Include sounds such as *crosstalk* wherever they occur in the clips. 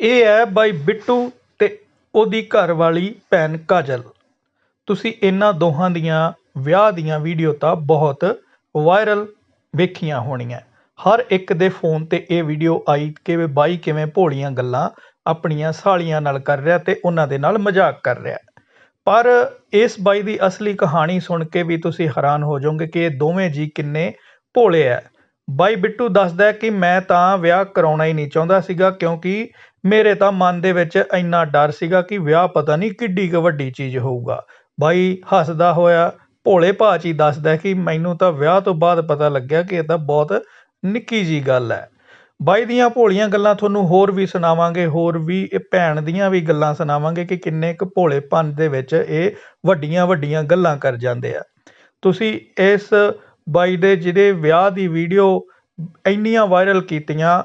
ਇਹ ਹੈ ਬਾਈ ਬਿੱਟੂ ਅਤੇ ਉਹਦੀ ਘਰ ਵਾਲੀ ਭੈਣ ਕਾਜਲ। ਤੁਸੀਂ ਇਹਨਾਂ ਦੋਹਾਂ ਦੀਆਂ ਵਿਆਹ ਦੀਆਂ ਵੀਡੀਓ ਤਾਂ ਬਹੁਤ ਵਾਇਰਲ ਵੇਖੀਆਂ ਹੋਣੀਆਂ। ਹਰ ਇੱਕ ਦੇ ਫੋਨ ਤੇ ਇਹ ਵੀਡੀਓ ਆਈ ਕਿ ਬਾਈ ਕਿਵੇਂ ਭੋਲੀਆਂ ਗੱਲਾਂ ਆਪਣੀਆਂ ਸਾਲੀਆਂ ਨਾਲ ਕਰ ਰਿਹਾ ਅਤੇ ਉਹਨਾਂ ਦੇ ਨਾਲ ਮਜ਼ਾਕ ਕਰ ਰਿਹਾ। ਪਰ ਇਸ ਬਾਈ ਦੀ ਅਸਲੀ ਕਹਾਣੀ ਸੁਣ ਕੇ ਵੀ ਤੁਸੀਂ ਹੈਰਾਨ ਹੋ ਜਾਓਗੇ ਕਿ ਇਹ ਦੋਵੇਂ ਜੀ ਕਿੰਨੇ ਭੋਲੇ ਆ। ਬਾਈ ਬਿੱਟੂ ਦੱਸਦਾ ਕਿ ਮੈਂ ਤਾਂ ਵਿਆਹ ਕਰਾਉਣਾ ਹੀ ਨਹੀਂ ਚਾਹੁੰਦਾ ਸੀਗਾ ਕਿਉਂਕਿ ਮੇਰੇ ਤਾਂ ਮਨ ਦੇ ਵਿੱਚ ਇੰਨਾ ਡਰ ਸੀਗਾ ਕਿ ਵਿਆਹ ਪਤਾ ਨਹੀਂ ਕਿੱਡੀ ਕੁ ਵੱਡੀ ਚੀਜ਼ ਹੋਊਗਾ। ਬਾਈ, ਹੱਸਦਾ ਹੋਇਆ ਭੋਲੇ ਭਾਅ 'ਚ ਹੀ ਦੱਸਦਾ ਕਿ ਮੈਨੂੰ ਤਾਂ ਵਿਆਹ ਤੋਂ ਬਾਅਦ ਪਤਾ ਲੱਗਿਆ ਕਿ ਇਹ ਤਾਂ ਬਹੁਤ ਨਿੱਕੀ ਜੀ ਗੱਲ ਹੈ। ਬਾਈ ਦੀਆਂ ਭੋਲੀਆਂ ਗੱਲਾਂ ਤੁਹਾਨੂੰ ਹੋਰ ਵੀ ਸੁਣਾਵਾਂਗੇ, ਹੋਰ ਵੀ ਇਹ ਭੈਣ ਦੀਆਂ ਵੀ ਗੱਲਾਂ ਸੁਣਾਵਾਂਗੇ ਕਿ ਕਿੰਨੇ ਕੁ ਭੋਲੇਪਨ ਦੇ ਵਿੱਚ ਇਹ ਵੱਡੀਆਂ ਵੱਡੀਆਂ ਗੱਲਾਂ ਕਰ ਜਾਂਦੇ ਆ। ਤੁਸੀਂ ਇਸ ਬਾਈ ਦੇ ਜਿਹਦੇ ਵਿਆਹ ਦੀ ਵੀਡੀਓ ਇੰਨੀਆਂ ਵਾਇਰਲ ਕੀਤੀਆਂ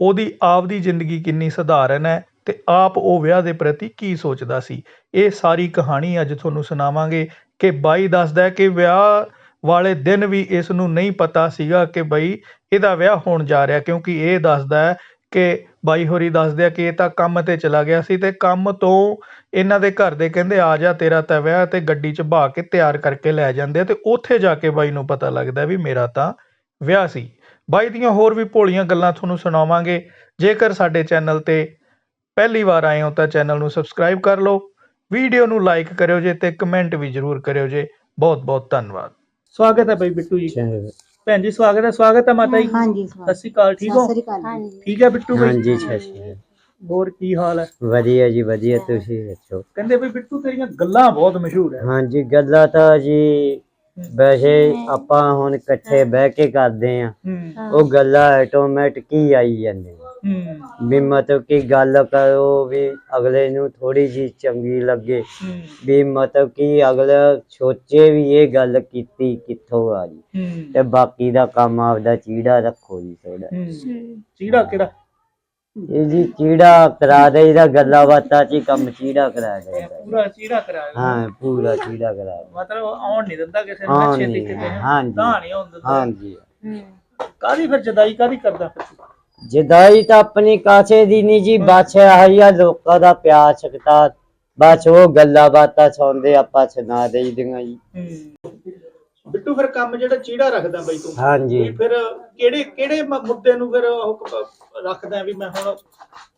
ਉਹਦੀ ਆਪਦੀ ਜ਼ਿੰਦਗੀ ਕਿੰਨੀ ਸਧਾਰਨ ਹੈ ਅਤੇ ਆਪ ਉਹ ਵਿਆਹ ਦੇ ਪ੍ਰਤੀ ਕੀ ਸੋਚਦਾ ਸੀ? ਇਹ ਸਾਰੀ ਕਹਾਣੀ ਅੱਜ ਤੁਹਾਨੂੰ ਸੁਣਾਵਾਂਗੇ ਕਿ ਬਾਈ ਦੱਸਦਾ ਕਿ ਵਿਆਹ ਵਾਲੇ ਦਿਨ ਵੀ ਇਸ ਨੂੰ ਨਹੀਂ ਪਤਾ ਸੀਗਾ ਕਿ ਬਈ ਇਹਦਾ ਵਿਆਹ ਹੋਣ ਜਾ ਰਿਹਾ, ਕਿਉਂਕਿ ਇਹ ਦੱਸਦਾ ਹੈ ਕਿ ਬਾਈ ਹੋਰੀ ਦੱਸਦੇ ਆ ਕਿ ਇਹ ਤਾਂ ਕੰਮ ਤੇ ਚਲਾ ਗਿਆ ਸੀ ਤੇ ਕੰਮ ਤੋਂ ਇਹਨਾਂ ਦੇ ਘਰ ਦੇ ਕਹਿੰਦੇ, ਆ ਜਾ ਤੇਰਾ ਤਾਂ ਵਿਆਹ ਤੇ ਗੱਡੀ 'ਚ ਬਹਾ ਕੇ ਤਿਆਰ ਕਰਕੇ ਲੈ ਜਾਂਦੇ ਆ ਤੇ ਉੱਥੇ ਜਾ ਕੇ ਬਾਈ ਨੂੰ ਪਤਾ ਲੱਗਦਾ ਵੀ ਮੇਰਾ ਤਾਂ ਵਿਆਹ ਸੀ। ਬਾਈ ਦੀਆਂ ਹੋਰ ਵੀ ਭੋਲੀਆਂ ਗੱਲਾਂ ਤੁਹਾਨੂੰ ਸੁਣਾਵਾਂਗੇ। ਜੇਕਰ ਸਾਡੇ ਚੈਨਲ ਤੇ ਪਹਿਲੀ ਵਾਰ ਆਏ ਹੋ ਤਾਂ ਚੈਨਲ ਨੂੰ ਸਬਸਕ੍ਰਾਈਬ ਕਰ ਲਓ। ਵੀਡੀਓ ਨੂੰ ਲਾਈਕ ਕਰਿਓ ਜੇ ਤੇ ਕਮੈਂਟ ਵੀ ਜ਼ਰੂਰ ਕਰਿਓ ਜੇ। ਬਹੁਤ ਬਹੁਤ ਧੰਨਵਾਦ। ਸਵਾਗਤ ਹੈ ਬਾਈ ਬਿੱਟੂ ਜੀ। ਭੈਣ ਜੀ ਸਵਾਗਤ ਹੈ ਸਵਾਗਤ ਹੈ ਮਾਤਾ ਜੀ। ਹਾਂਜੀ ਸਤਿ ਸ਼੍ਰੀ ਅਕਾਲ ਠੀਕ ਹੋ? ਸਤਿ ਸ੍ਰੀ ਅਕਾਲ ਹਾਂਜੀ। ਠੀਕ ਹੈ ਬਿੱਟੂ ਬਾਈ? ਹਾਂਜੀ ਸਤਿ ਸ਼੍ਰੀ ਅਕਾਲ। ਹੋਰ ਕੀ ਹਾਲ ਹੈ? ਵਧੀਆ ਜੀ ਵਧੀਆ। ਤੁਸੀਂ ਦੱਸੋ? ਕਹਿੰਦੇ ਬਈ ਬਿੱਟੂ ਤੇਰੀਆਂ ਗੱਲਾਂ ਬਹੁਤ ਮਸ਼ਹੂਰ ਹੈ। ਹਾਂਜੀ ਗੱਲਾਂ ਤਾਂ ਜੀ ਵੈਸੇ ਆਪਾਂ ਹੁਣ ਇਕੱਠੇ ਬਹਿ ਕੇ ਕਰਦੇ ਆ ਉਹ ਗੱਲਾਂ ਆਟੋਮੈਟਿਕ ਹੀ ਆਈ ਜਾਂਦੀਆਂ। ਵੀ ਮਤਲਬ ਕਿ ਗੱਲ ਕਰੋ ਵੀ ਅਗਲੇ ਨੂੰ ਥੋੜੀ ਜੀ ਚੰਗੀ ਲੱਗੇ। ਵੀ ਮਤਲਬ ਕਿ ਅਗਲਾ ਸੋਚੇ ਵੀ ਇਹ ਗੱਲ ਕੀਤੀ ਕਿੱਥੋਂ ਆ ਜੀ ਤੇ ਬਾਕੀ ਦਾ ਕੰਮ ਆਪਦਾ ਚੀੜਾ ਰੱਖੋ ਜੀ ਥੋੜਾ ਚੀੜਾ ਕਿਹੜਾ? ਇਹ ਜੀ ਚੀੜਾ ਕਰਾ ਦੇਈਦਾ ਗੱਲਾਂ ਬਾਤਾਂ ਚ ਹੀ ਕੰਮ ਚੀੜਾ ਕਰਾ ਦੇਈਦਾ। ਪੂਰਾ ਚੀੜਾ ਕਰਾਇਆ ਹਾਂ ਪੂਰਾ ਚੀੜਾ ਕਰਾ ਦੇਈਦਾ। ਮਤਲਬ ਆਉਣ ਨਹੀਂ ਦਿੰਦਾ ਕਿਸੇ ਨੂੰ ਛੇਤੀ ਨਹੀਂ ਕਿਤੇ। ਹਾਂਜੀ। ਤਾਂ ਨਹੀਂ ਆਉਣ ਦਿੰਦਾ। ਹਾਂਜੀ। ਕਾਦੀ ਫਿਰ ਜਦਾਈ ਕਾਦੀ ਕਰਦਾ ਫਿਰ ਤੂੰ? ਜਦਾਈ ਤਾਂ ਆਪਣੀ ਕਾਸੇ ਦੀ ਨਹੀਂ ਜੀ ਬਾਛਿਆ ਹਈਆ ਲੋਕਾਂ ਦਾ ਪਿਆਰ ਸਕਤਾ ਬਸ ਉਹ ਗੱਲਾਂ ਬਾਤਾਂ ਸੁਣਦੇ ਆਪਾਂ ਸੁਣਾ ਦੇਈਦੀਆਂ ਜੀ। ਹੂੰ। ਬਿੱਟੂ ਫਿਰ ਕੰਮ ਜਿਹੜਾ ਚੀੜਾ ਰੱਖਦਾ ਬਈ ਤੂੰ। ਹਾਂਜੀ। ਵੀ ਫਿਰ ਕਿਹੜੇ ਕਿਹੜੇ ਮ- ਮੁੱਦੇ ਨੂੰ ਫਿਰ ਉਹ ਕ- ਰੱਖਦਾ ਵੀ ਮੈਂ ਹੁਣ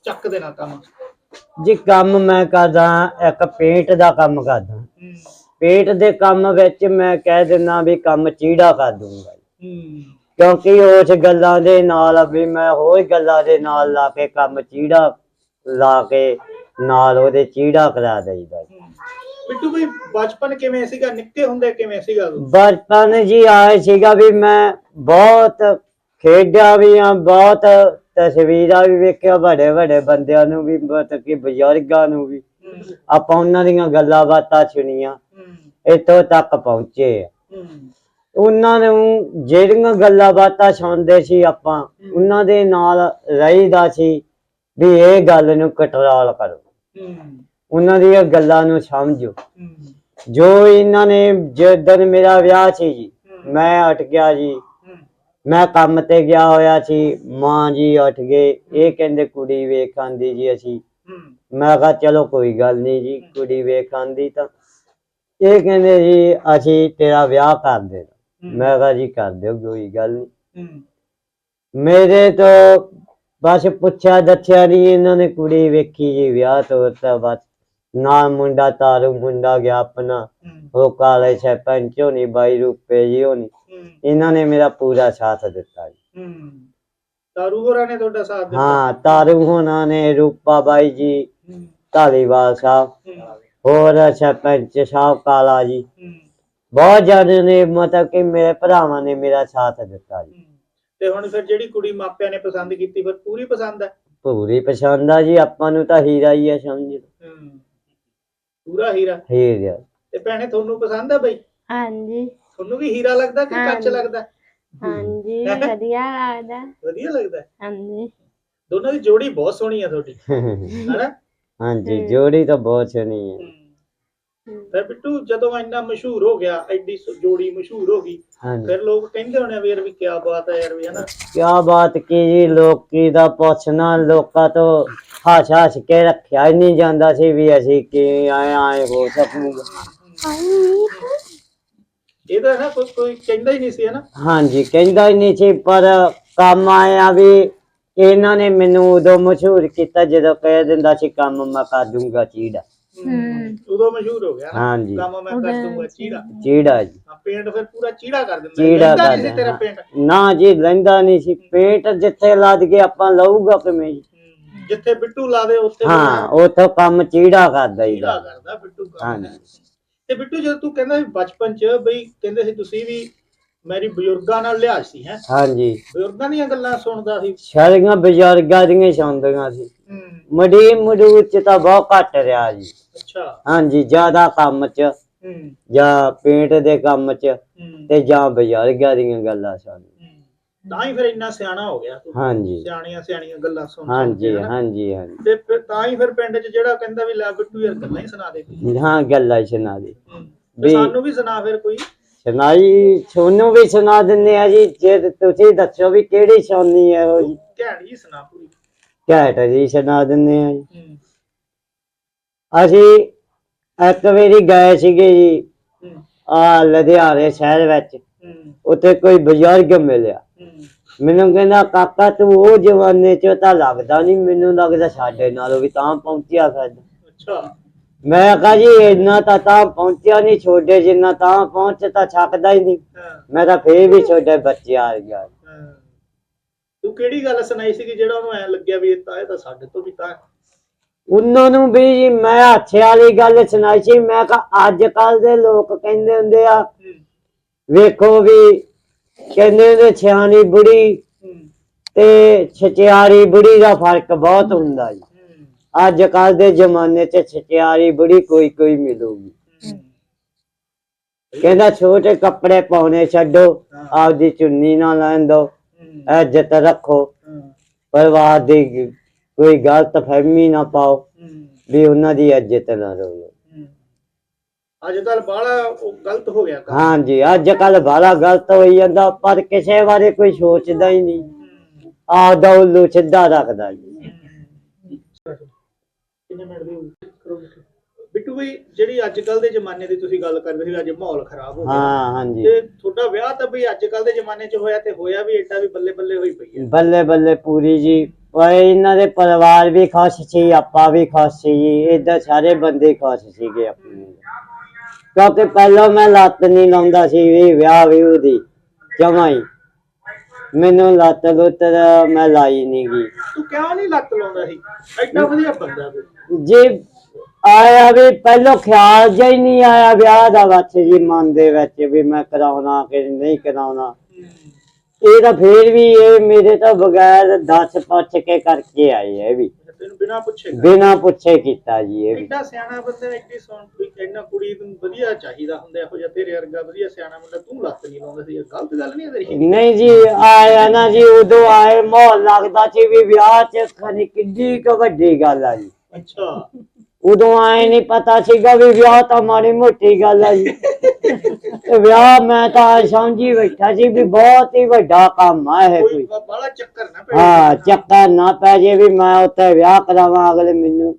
ਚੱਕ ਦੇਣਾ ਕੰਮ? ਜੀ ਕੰਮ ਮੈਂ ਕਰਦਾ ਇੱਕ ਪੇਂਟ ਦਾ ਕੰਮ ਕਰਦਾ। ਹੂੰ। ਪੇਂਟ ਦੇ ਕੰਮ ਵਿੱਚ ਮੈਂ ਕਹਿ ਦਿੰਦਾ ਵੀ ਕੰਮ ਚੀੜਾ ਕਰ ਦੂੰਗਾ। ਹੂੰ। ਕਿਉਂਕਿ ਉਸ ਗੱਲਾਂ ਦੇ ਨਾਲ ਵੀ ਮੈਂ ਹੋਰ ਗੱਲਾਂ ਦੇ ਨਾਲ ਲਾ ਕੇ ਕੰਮ ਚੀੜਾ ਲਾ ਕੇ ਨਾਲ ਉਹਦੇ ਚੀੜਾ ਕਰਾ ਦੇਈਦਾ। ਜੀ। ਬਿੱਟੂ ਬਈ ਬਚਪਨ ਕਿਵੇਂ ਸੀਗਾ? ਨਿੱਕੇ ਹੁੰਦੇ ਕਿਵੇਂ ਸੀਗਾ ਤੂੰ ਬਚਪਨ ਜੀ ਆਏ ਸੀਗਾ ਵੀ ਮੈਂ ਬਹੁਤ ਖੇਡਿਆ ਵੀ ਆ ਬਹੁਤ ਤਸਵੀਰਾਂ ਵੀ ਵੇਖਿਆ ਵੱਡੇ ਵੱਡੇ ਬੰਦਿਆਂ ਨੂੰ ਵੀ ਮਤਲਬ ਕਿ ਬਜ਼ੁਰਗਾਂ ਨੂੰ ਵੀ। ਹੂੰ। ਆਪਾਂ ਉਹਨਾਂ ਦੀਆਂ ਗੱਲਾਂ ਬਾਤਾਂ ਸੁਣੀਆਂ ਹੂੰ। ਇੱਥੋਂ ਤੱਕ ਪਹੁੰਚੇ ਆ। ਹੂੰ। ਉਹਨਾਂ ਨੂੰ ਜਿਹੜੀਆਂ ਗੱਲਾਂ ਬਾਤਾਂ ਸੁਣਦੇ ਸੀ ਆਪਾਂ ਉਹਨਾਂ ਦੇ ਨਾਲ ਰਹੀਦਾ ਸੀ ਵੀ ਇਹ ਗੱਲ ਨੂੰ ਕੰਟਰੋਲ ਕਰੋ। ਹੂੰ। ਉਹਨਾਂ ਦੀਆਂ ਗੱਲਾਂ ਨੂੰ ਸਮਝੋ। ਜੋ ਇਹਨਾਂ ਨੇ ਜਦੋਂ ਮੇਰਾ ਵਿਆਹ ਸੀ ਜੀ ਮੈਂ ਉੱਠ ਗਿਆ ਜੀ। ਮੈਂ ਕੰਮ ਤੇ ਗਿਆ ਹੋਇਆ ਸੀ ਮਾਂ ਜੀ ਉੱਠ ਗਏ। ਇਹ ਕਹਿੰਦੇ ਕੁੜੀ ਵੇਖ ਆਂਦੀ ਜੀ ਅਸੀਂ। ਮੈਂ ਕਿਹਾ ਚਲੋ ਕੋਈ ਗੱਲ ਨਹੀਂ ਜੀ ਕੁੜੀ ਵੇਖ ਆਂਦੀ ਤਾਂ। ਇਹ ਕਹਿੰਦੇ ਜੀ ਅਸੀਂ ਤੇਰਾ ਵਿਆਹ ਕਰ ਦੇਣਾ। ਮੈਂ ਕਿਹਾ ਜੀ ਕਰ ਦਿਓ ਕੋਈ ਗੱਲ ਨਹੀਂ। ਮੇਰੇ ਤੋਂ ਬਸ ਪੁੱਛਿਆ ਦੱਸਿਆ ਨਹੀਂ ਇਹਨਾਂ ਨੇ ਕੁੜੀ ਵੇਖੀ ਜੀ ਵਿਆਹ ਤੋਂ ਤਾਂ ਬਸ। ਨਾ ਮੁੰਡਾ ਤਾਰੂ ਮੁੰਡਾ ਗਿਆ ਆਪਣਾ ਉਹ ਕਾਲੇ ਸਰਪੰਚ ਹੋਣੀ ਬਾਈ ਰੁਪਏ ਜੀ ਹੋਣੀ। ਇਹਨਾਂ ਨੇ ਮੇਰਾ ਪੂਰਾ ਸਾਥ ਦਿੱਤਾ ਜੀ। ਹੂੰ। ਤਾਰੂ ਹੋਰਾਂ ਨੇ ਤੁਹਾਡਾ ਸਾਥ ਦਿੱਤਾ? ਹਾਂ ਤਾਰੂ ਹੋਣਾ ਨੇ ਰੂਪਾ ਬਾਈ ਜੀ ਧਾਲੀਵਾਲ ਸਾਹਿਬ ਹੋਰ ਸਰਪੰਚ ਸਾਹਿਬ ਕਾਲਾ ਜੀ। ਬਹੁਤ ਜਣੇ ਨੇ ਮਤਲਬ ਕਿ ਮੇਰੇ ਭਰਾਵਾਂ ਨੇ ਮੇਰਾ ਸਾਥ ਦਿੱਤਾ ਜੀ। ਤੇ ਹੁਣ ਫਿਰ ਜਿਹੜੀ ਕੁੜੀ ਮਾਪਿਆਂ ਨੇ ਪਸੰਦ ਕੀਤੀ ਫਿਰ ਪੂਰੀ ਪਸੰਦ ਹੈ? ਪੂਰੀ ਪਸੰਦ ਆ ਜੀ ਆਪਾਂ ਨੂੰ ਤਾਂ ਹੀਰਾ ਹੀ ਆ ਸਮਝ ਲਓ। ਪੂਰਾ ਹੀਰਾ। ਹੀਰ ਆ। ਤੇ ਭੈਣੇ ਤੁਹਾਨੂੰ ਪਸੰਦ ਹੈ ਬਈ? ਹਾਂਜੀ। ਤੁਹਾਨੂੰ ਵੀ ਹੀਰਾ ਲੱਗਦਾ ਕਿ ਕੱਚ। ਲੱਗਦਾ? ਹਾਂਜੀ? ਵਧੀਆ ਲੱਗਦਾ। ਵਧੀਆ ਲੱਗਦਾ? ਹਾਂਜੀ। ਦੋਨਾਂ ਦੀ ਜੋੜੀ ਬਹੁਤ ਸੋਹਣੀ ਆ ਤੁਹਾਡੀ। *laughs* ਹੈਨਾ? ਹਾਂਜੀ ਜੋੜੀ ਤਾਂ ਬਹੁਤ ਸੋਹਣੀ ਹੈ। ਫਿਰ ਬਿੱਟੂ ਜਦੋਂ ਇੰਨਾ ਮਸ਼ਹੂਰ ਹੋ ਗਿਆ ਐਡੀ ਜੋੜੀ ਮਸ਼ਹੂਰ ਹੋ ਗਈ ਹਾਂਜੀ। ਫਿਰ ਲੋਕ ਕਹਿੰਦੇ ਹੋਣੇ ਵੀ ਯਾਰ ਵੀ ਕੀ ਬਾਤ ਹੈ ਯਾਰ ਵੀ ਹਨਾ? ਕਿਆ ਬਾਤ ਕੀ ਜੀ ਲੋਕੀ ਦਾ ਪੁੱਛਣਾ ਲੋਕਾਂ ਤੋਂ ਹੱਸ ਹੱਸ ਕੇ ਰੱਖਿਆ ਹੀ ਨਹੀਂ ਜਾਂਦਾ ਸੀ ਵੀ ਅਸੀਂ ਕਿ ਆਏ ਆਏ ਹੋ ਸਕੂਗਾ ਇਹ ਤਾਂ ਨਾ ਕੋਈ ਕੋਈ ਕਹਿੰਦਾ ਹੀ ਨਹੀਂ ਸੀ ਹਨਾ? ਹਾਂਜੀ ਕਹਿੰਦਾ ਹੀ ਨਹੀਂ ਸੀ ਪਰ ਕੰਮ ਆਇਆ ਵੀ ਇਹਨਾਂ ਨੇ ਮੈਨੂੰ ਉਦੋਂ ਮਸ਼ਹੂਰ ਕੀਤਾ ਜਦੋਂ ਕਹਿ ਦਿੰਦਾ ਸੀ ਕੰਮ ਮੈਂ ਕਰ ਦੂੰਗਾ ਚੀੜਾ। ਹੂੰ। ਉਦੋਂ ਮਸ਼ਹੂਰ ਹੋ ਗਿਆ ਨਾ। ਹਾਂਜੀ। ਕੰਮ ਮੈਂ ਕਰ ਦੂੰਗਾ ਚੀੜਾ। ਚੀੜਾ। ਜੀ। ਹਾਂ, ਪੇਂਟ ਫਿਰ ਪੂਰਾ ਚੀੜਾ ਕਰ ਦਿੰਦਾ। ਚੀੜਾ ਲੈਂਦਾ ਕਰ ਨਹੀਂ ਸੀ ਤੇਰਾ ਪੇਂਟ ਨਾ ਜੀ ਲੈਂਦਾ ਨਹੀਂ ਸੀ। ਪੇਟ ਜਿੱਥੇ ਲੱਦ ਕੇ ਆਪਾਂ ਲਊਗਾ ਕਿਵੇਂ ਜੀ? ਹਮ, ਜਿੱਥੇ ਬਿੱਟੂ ਲਾ ਦੇ ਉੱਥੇ ਹਾਂ ਉਥੋਂ ਕੰਮ ਚੀੜਾ ਕਰਦਾ ਹੀ ਚੀੜਾ ਕਰਦਾ ਬਿੱਟੂ ਕੰਮ ਹਾਂਜੀ। ਤੇ ਬਿੱਟੂ ਜਦੋਂ ਤੂੰ ਕਹਿੰਦਾ ਬਚਪਨ ਚ ਬਈ ਕਹਿੰਦੇ ਸੀ ਤੁਸੀਂ ਵੀ ਮੇਰੀ ਬਜ਼ੁਰਗਾਂ ਨਾਲ ਲਿਹਾਜ਼ ਸੀ ਹੈ। ਹਾਂਜੀ। ਬਜ਼ੁਰਗਾਂ ਦੀਆਂ ਗੱਲਾਂ ਸੁਣਦਾ ਸੀ। ਸਾਰੀਆਂ ਬਜ਼ੁਰਗਾਂ ਦੀਆਂ ਸੁਣਦੀਆਂ ਸੀ। ਮੜੀ ਮਡੂਰ ਚ ਤਾਂ ਬਹੁਤ ਘੱਟ ਰਿਹਾ ਜੀ। ਅੱਛਾ। ਹਾਂਜੀ ਜ਼ਿਆਦਾ ਕੰਮ ਚ ਜਾਂ ਪੇਂਟ ਦੇ ਕੰਮ ਚ ਤੇ ਜਾਂ ਬਜ਼ੁਰਗਾਂ ਦੀਆਂ ਗੱਲਾਂ ਸੁਣ। ਤਾਂ ਹੀ ਫਿਰ ਇੰਨਾ ਸਿਆਣਾ ਹੋ ਗਿਆ ਤੂੰ। ਹਾਂਜੀ। ਸਿਆਣੀਆਂ ਸਿਆਣੀਆਂ ਗੱਲਾਂ ਸੁਣ ਸੁਣ ਹਾਂਜੀ ਹਨਾ? ਹਾਂਜੀ ਹਾਂਜੀ। ਤੇ ਫਿਰ ਤਾਂ ਹੀ ਫਿਰ ਪਿੰਡ 'ਚ ਜਿਹੜਾ ਕਹਿੰਦਾ ਵੀ ਲੈ ਬਿੱਟੂ ਯਾਰ ਗੱਲਾਂ ਹੀ ਸੁਣਾ ਦੇ। ਕੋਈ। ਹਾਂ ਗੱਲਾਂ ਹੀ ਸੁਣਾ ਦੇ। ਹਮ, ਤੇ ਵੀ- ਸਾਨੂੰ ਵੀ ਸੁਣਾ ਫਿਰ ਕੋਈ। ਸੁਣਾਈ ਤੁਹਾਨੂੰ ਵੀ ਸੁਣਾ ਦਿੰਦੇ ਆ ਜੀ। ਜੇ ਤੁਸੀਂ ਦੱਸੋ ਵੀ ਕਿਹੜੀ ਸੁਣਨੀ ਹੈ ਉਹ ਜੀ। ਘੈਂਟ ਸੁਣਾ। ਪੂਰੀ ਘੈਂਟ ਜੀ ਸੁਣਾ ਦਿੰਦੇ ਆ ਜੀ। ਅਸੀਂ ਇੱਕ ਵਾਰੀ ਗਏ ਸੀਗੇ ਜੀ ਆ ਲੁਧਿਆਣੇ ਸ਼ਹਿਰ ਵਿੱਚ। ਹਮ, ਉੱਥੇ ਕੋਈ ਬਜ਼ੁਰਗ ਮਿਲਿਆ। ਮੈਨੂੰ ਕਹਿੰਦਾ ਕਾਕਾ ਤੂੰ ਉਹ ਜਵਾਨੇ ਚ ਤਾਂ ਲੱਗਦਾ ਨਹੀਂ ਮੈਨੂੰ ਲੱਗਦਾ ਸਾਡੇ ਨਾਲੋਂ ਵੀ ਤਾਂ ਪਹੁੰਚਿਆ ਫਿਰ ਅੱਛਾ। ਮੈਂ ਕਹਾ ਜੀ ਇੰਨਾ ਤਾਂ ਤਾਂ ਪਹੁੰਚਿਆ ਨਹੀਂ ਛੋਟੇ ਜਿੰਨਾ ਤਾਂ ਪਹੁੰਚ ਤਾਂ ਛੱਕਦਾ ਹੀ ਨਹੀਂ। ਹਾਂ, ਮੈਂ ਤਾਂ ਫੇਰ ਵੀ ਛੋਟੇ ਬੱਚੇ ਆ ਗਿਆ। ਹਾਂ। ਤੂੰ ਕਿਹੜੀ ਗੱਲ ਸੁਣਾਈ ਸੀ ਕਿ ਜਿਹੜਾ ਉਹਨੂੰ ਐ ਲੱਗਿਆ ਵੀ ਇਹ ਤਾਂ ਇਹ ਤਾਂ ਸਾਡੇ ਤੋਂ ਵੀ ਤਾਂ। ਉਹਨਾਂ ਨੂੰ ਵੀ ਜੀ ਮੈਂ ਹੱਥੇ ਵਾਲੀ ਗੱਲ ਸੁਣਾਈ ਸੀ। ਮੈਂ ਕਿਹਾ ਅੱਜ ਕੱਲ ਦੇ ਲੋਕ ਕਹਿੰਦੇ ਹੁੰਦੇ ਆ ਵੇਖੋ ਵੀ ਕਹਿੰਦੇ ਹੁੰਦੇ ਸਿਆਣੀ ਬੁੜੀ ਤੇ ਛਚਿਆਰੀ ਬੁੜੀ ਦਾ ਫ਼ਰਕ ਬਹੁਤ ਹੁੰਦਾ ਜੀ। ਅੱਜ ਕੱਲ ਦੇ ਜ਼ਮਾਨੇ 'ਚ ਛਚਿਆਰੀ ਬੁੜੀ ਕੋਈ ਕੋਈ ਮਿਲੂਗੀ। ਕਹਿੰਦਾ ਛੋਟੇ ਕੱਪੜੇ ਪਾਉਣੇ ਛੱਡੋ। ਆਪਦੀ ਚੁੰਨੀ ਨਾ ਲੈਣ ਦੋ। ਇੱਜ਼ਤ ਰੱਖੋ। ਪਰਿਵਾਰ ਦੀ ਕੋਈ ਗਲਤ ਫਹਿਮੀ ਨਾ ਪਾਓ ਵੀ ਉਹਨਾਂ ਦੀ ਇੱਜ਼ਤ ਨਾ ਹਮ। ਅੱਜ ਕੱਲ ਉਹ ਗਲਤ ਹੋ ਗਿਆ ਹਾਂਜੀ ਅੱਜ ਕੱਲ ਬਾਲਾ ਗਲਤ ਹੋਈ ਜਾਂਦਾ ਪਰ ਕਿਸੇ ਬਾਰੇ ਕੋਈ ਸੋਚਦਾ ਹੀ ਨਹੀਂ। ਆਪਦਾ ਉੱਲੂ ਸਿੱਧਾ ਰੱਖਦਾ ਜੀ। ਕਿੰਨੇ ਮਿੰਟ ਦੀ ਹੋਈ? ਕਰੋ। ਬਿੱਟੂ। ਬਈ ਜਿਹੜੀ ਅੱਜ ਕੱਲ ਦੇ ਜ਼ਮਾਨੇ ਦੀ ਤੁਸੀਂ ਗੱਲ ਕਰਦੇ ਸੀ ਅੱਜ ਮਾਹੌਲ ਖਰਾਬ ਹੋ ਗਿਆ। ਹਾਂ ਹਾਂਜੀ। ਤੇ ਤੁਹਾਡਾ ਵਿਆਹ ਤਾਂ ਬਈ ਅੱਜ ਕੱਲ ਦੇ ਜ਼ਮਾਨੇ 'ਚ ਹੋਇਆ ਤੇ ਹੋਇਆ ਵੀ ਏਡਾ ਵੀ ਬੱਲੇ ਬੱਲੇ ਹੋਈ ਪਈ ਹੈ। ਬੱਲੇ ਬੱਲੇ ਪੂਰੀ ਜੀ। ਪਰ ਇਹਨਾਂ ਦੇ ਪਰਿਵਾਰ ਵੀ ਖੁਸ਼ ਸੀ ਆਪਾਂ ਵੀ ਖੁਸ਼ ਸੀ ਜੀ। ਏਦਾਂ ਸਾਰੇ ਬੰਦੇ ਖੁਸ਼ ਸੀਗੇ ਆਪਣੇ ਕਿਉਂਕਿ ਪਹਿਲਾਂ ਮੈਂ ਲੱਤ ਨਹੀਂ ਲਾਉਂਦਾ ਸੀ ਵੀ ਵਿਆਹ ਵੀ ਉਹਦੀ ਜਮਾਂ ਹੀ। ਮੈਨੂੰ ਲੱਤ ਲੁੱਤ ਦਾ ਮੈਂ ਲਾਈ ਨਹੀਂ ਗਈ ਤੂੰ ਕਿਉਂ ਨਹੀਂ ਲੱਤ ਲਾਉਂਦਾ ਸੀ? ਐਡਾ ਵਧੀਆ ਬੰਦਾ ਤੂੰ। ਜੇ ਆਇਆ ਵੀ ਪਹਿਲਾਂ ਖਿਆਲ ਜਿਹਾ ਹੀ ਨਹੀਂ ਆਇਆ ਵਿਆਹ ਦਾ ਵਿੱਚ ਜੀ ਮਨ ਦੇ ਵਿੱਚ ਵੀ ਮੈਂ ਕਰਾਉਣਾ ਕਿ ਨਹੀਂ ਕਰਾਉਣਾ। ਇਹ ਤਾਂ ਫੇਰ ਵੀ ਇਹ ਮੇਰੇ ਤੋਂ ਬਗੈਰ ਦੱਸ ਪੁੱਛ ਕੇ ਕਰਕੇ ਆਏ ਇਹ ਵੀ। ਤੈਨੂੰ ਬਿਨਾ ਪੁੱਛੇ ਬਿਨਾ ਪੁੱਛੇ ਕੀਤਾ ਜੀ ਇਹ ਵੀ। ਐਡਾ ਸਿਆਣਾ ਬੰਦਾ ਐਡੀ ਸੌਣ ਵੀ ਇੰਨਾ ਕੁੜੀ ਨੂੰ ਵਧੀਆ ਚਾਹੀਦਾ ਹੁੰਦਾ ਇਹੋ ਜਿਹਾ ਤੇਰੇ ਵਰਗਾ ਵਧੀਆ ਸਿਆਣਾ ਬੰਦਾ ਤੂੰ ਲੱਤ ਨਹੀਂ ਲਾਉਂਦਾ ਸੀ ਇਹ ਗਲਤ ਗੱਲ ਨਹੀਂ ਹੈ ਤੇਰੀ? ਨਹੀਂ ਜੀ ਆਇਆ ਨਾ ਜੀ ਉਦੋਂ ਆਏ ਮਾਹੌਲ ਲੱਗਦਾ ਸੀ ਵੀ ਵਿਆਹ ਚ ਖਨੀ ਕਿੱਡੀ ਕੁ ਵੱਡੀ ਗੱਲ ਆ ਜੀ। ਅੱਛਾ। ਉਦੋਂ ਆਏ ਨਹੀਂ ਪਤਾ ਸੀਗਾ ਵੀ ਵਿਆਹ ਤਾਂ ਮਾੜੀ ਮੋਟੀ ਗੱਲ ਆ ਜੀ। ਤੇ ਵਿਆਹ ਮੈਂ ਤਾਂ ਸਮਝੀ ਬੈਠਾ ਸੀ ਵੀ ਬਹੁਤ ਹੀ ਵੱਡਾ ਕੰਮ ਆ ਇਹ ਕੋਈ। ਕੋਈ ਬਾਲਾ ਚੱਕਰ ਨਾ ਪੈ ਹਾਂ ਚੱਕਰ ਨਾ ਪੈ ਜੇ ਵੀ ਮੈਂ ਉੱਥੇ ਵਿਆਹ ਕਰਾਵਾਂ ਅਗਲੇ ਮੈਨੂੰ।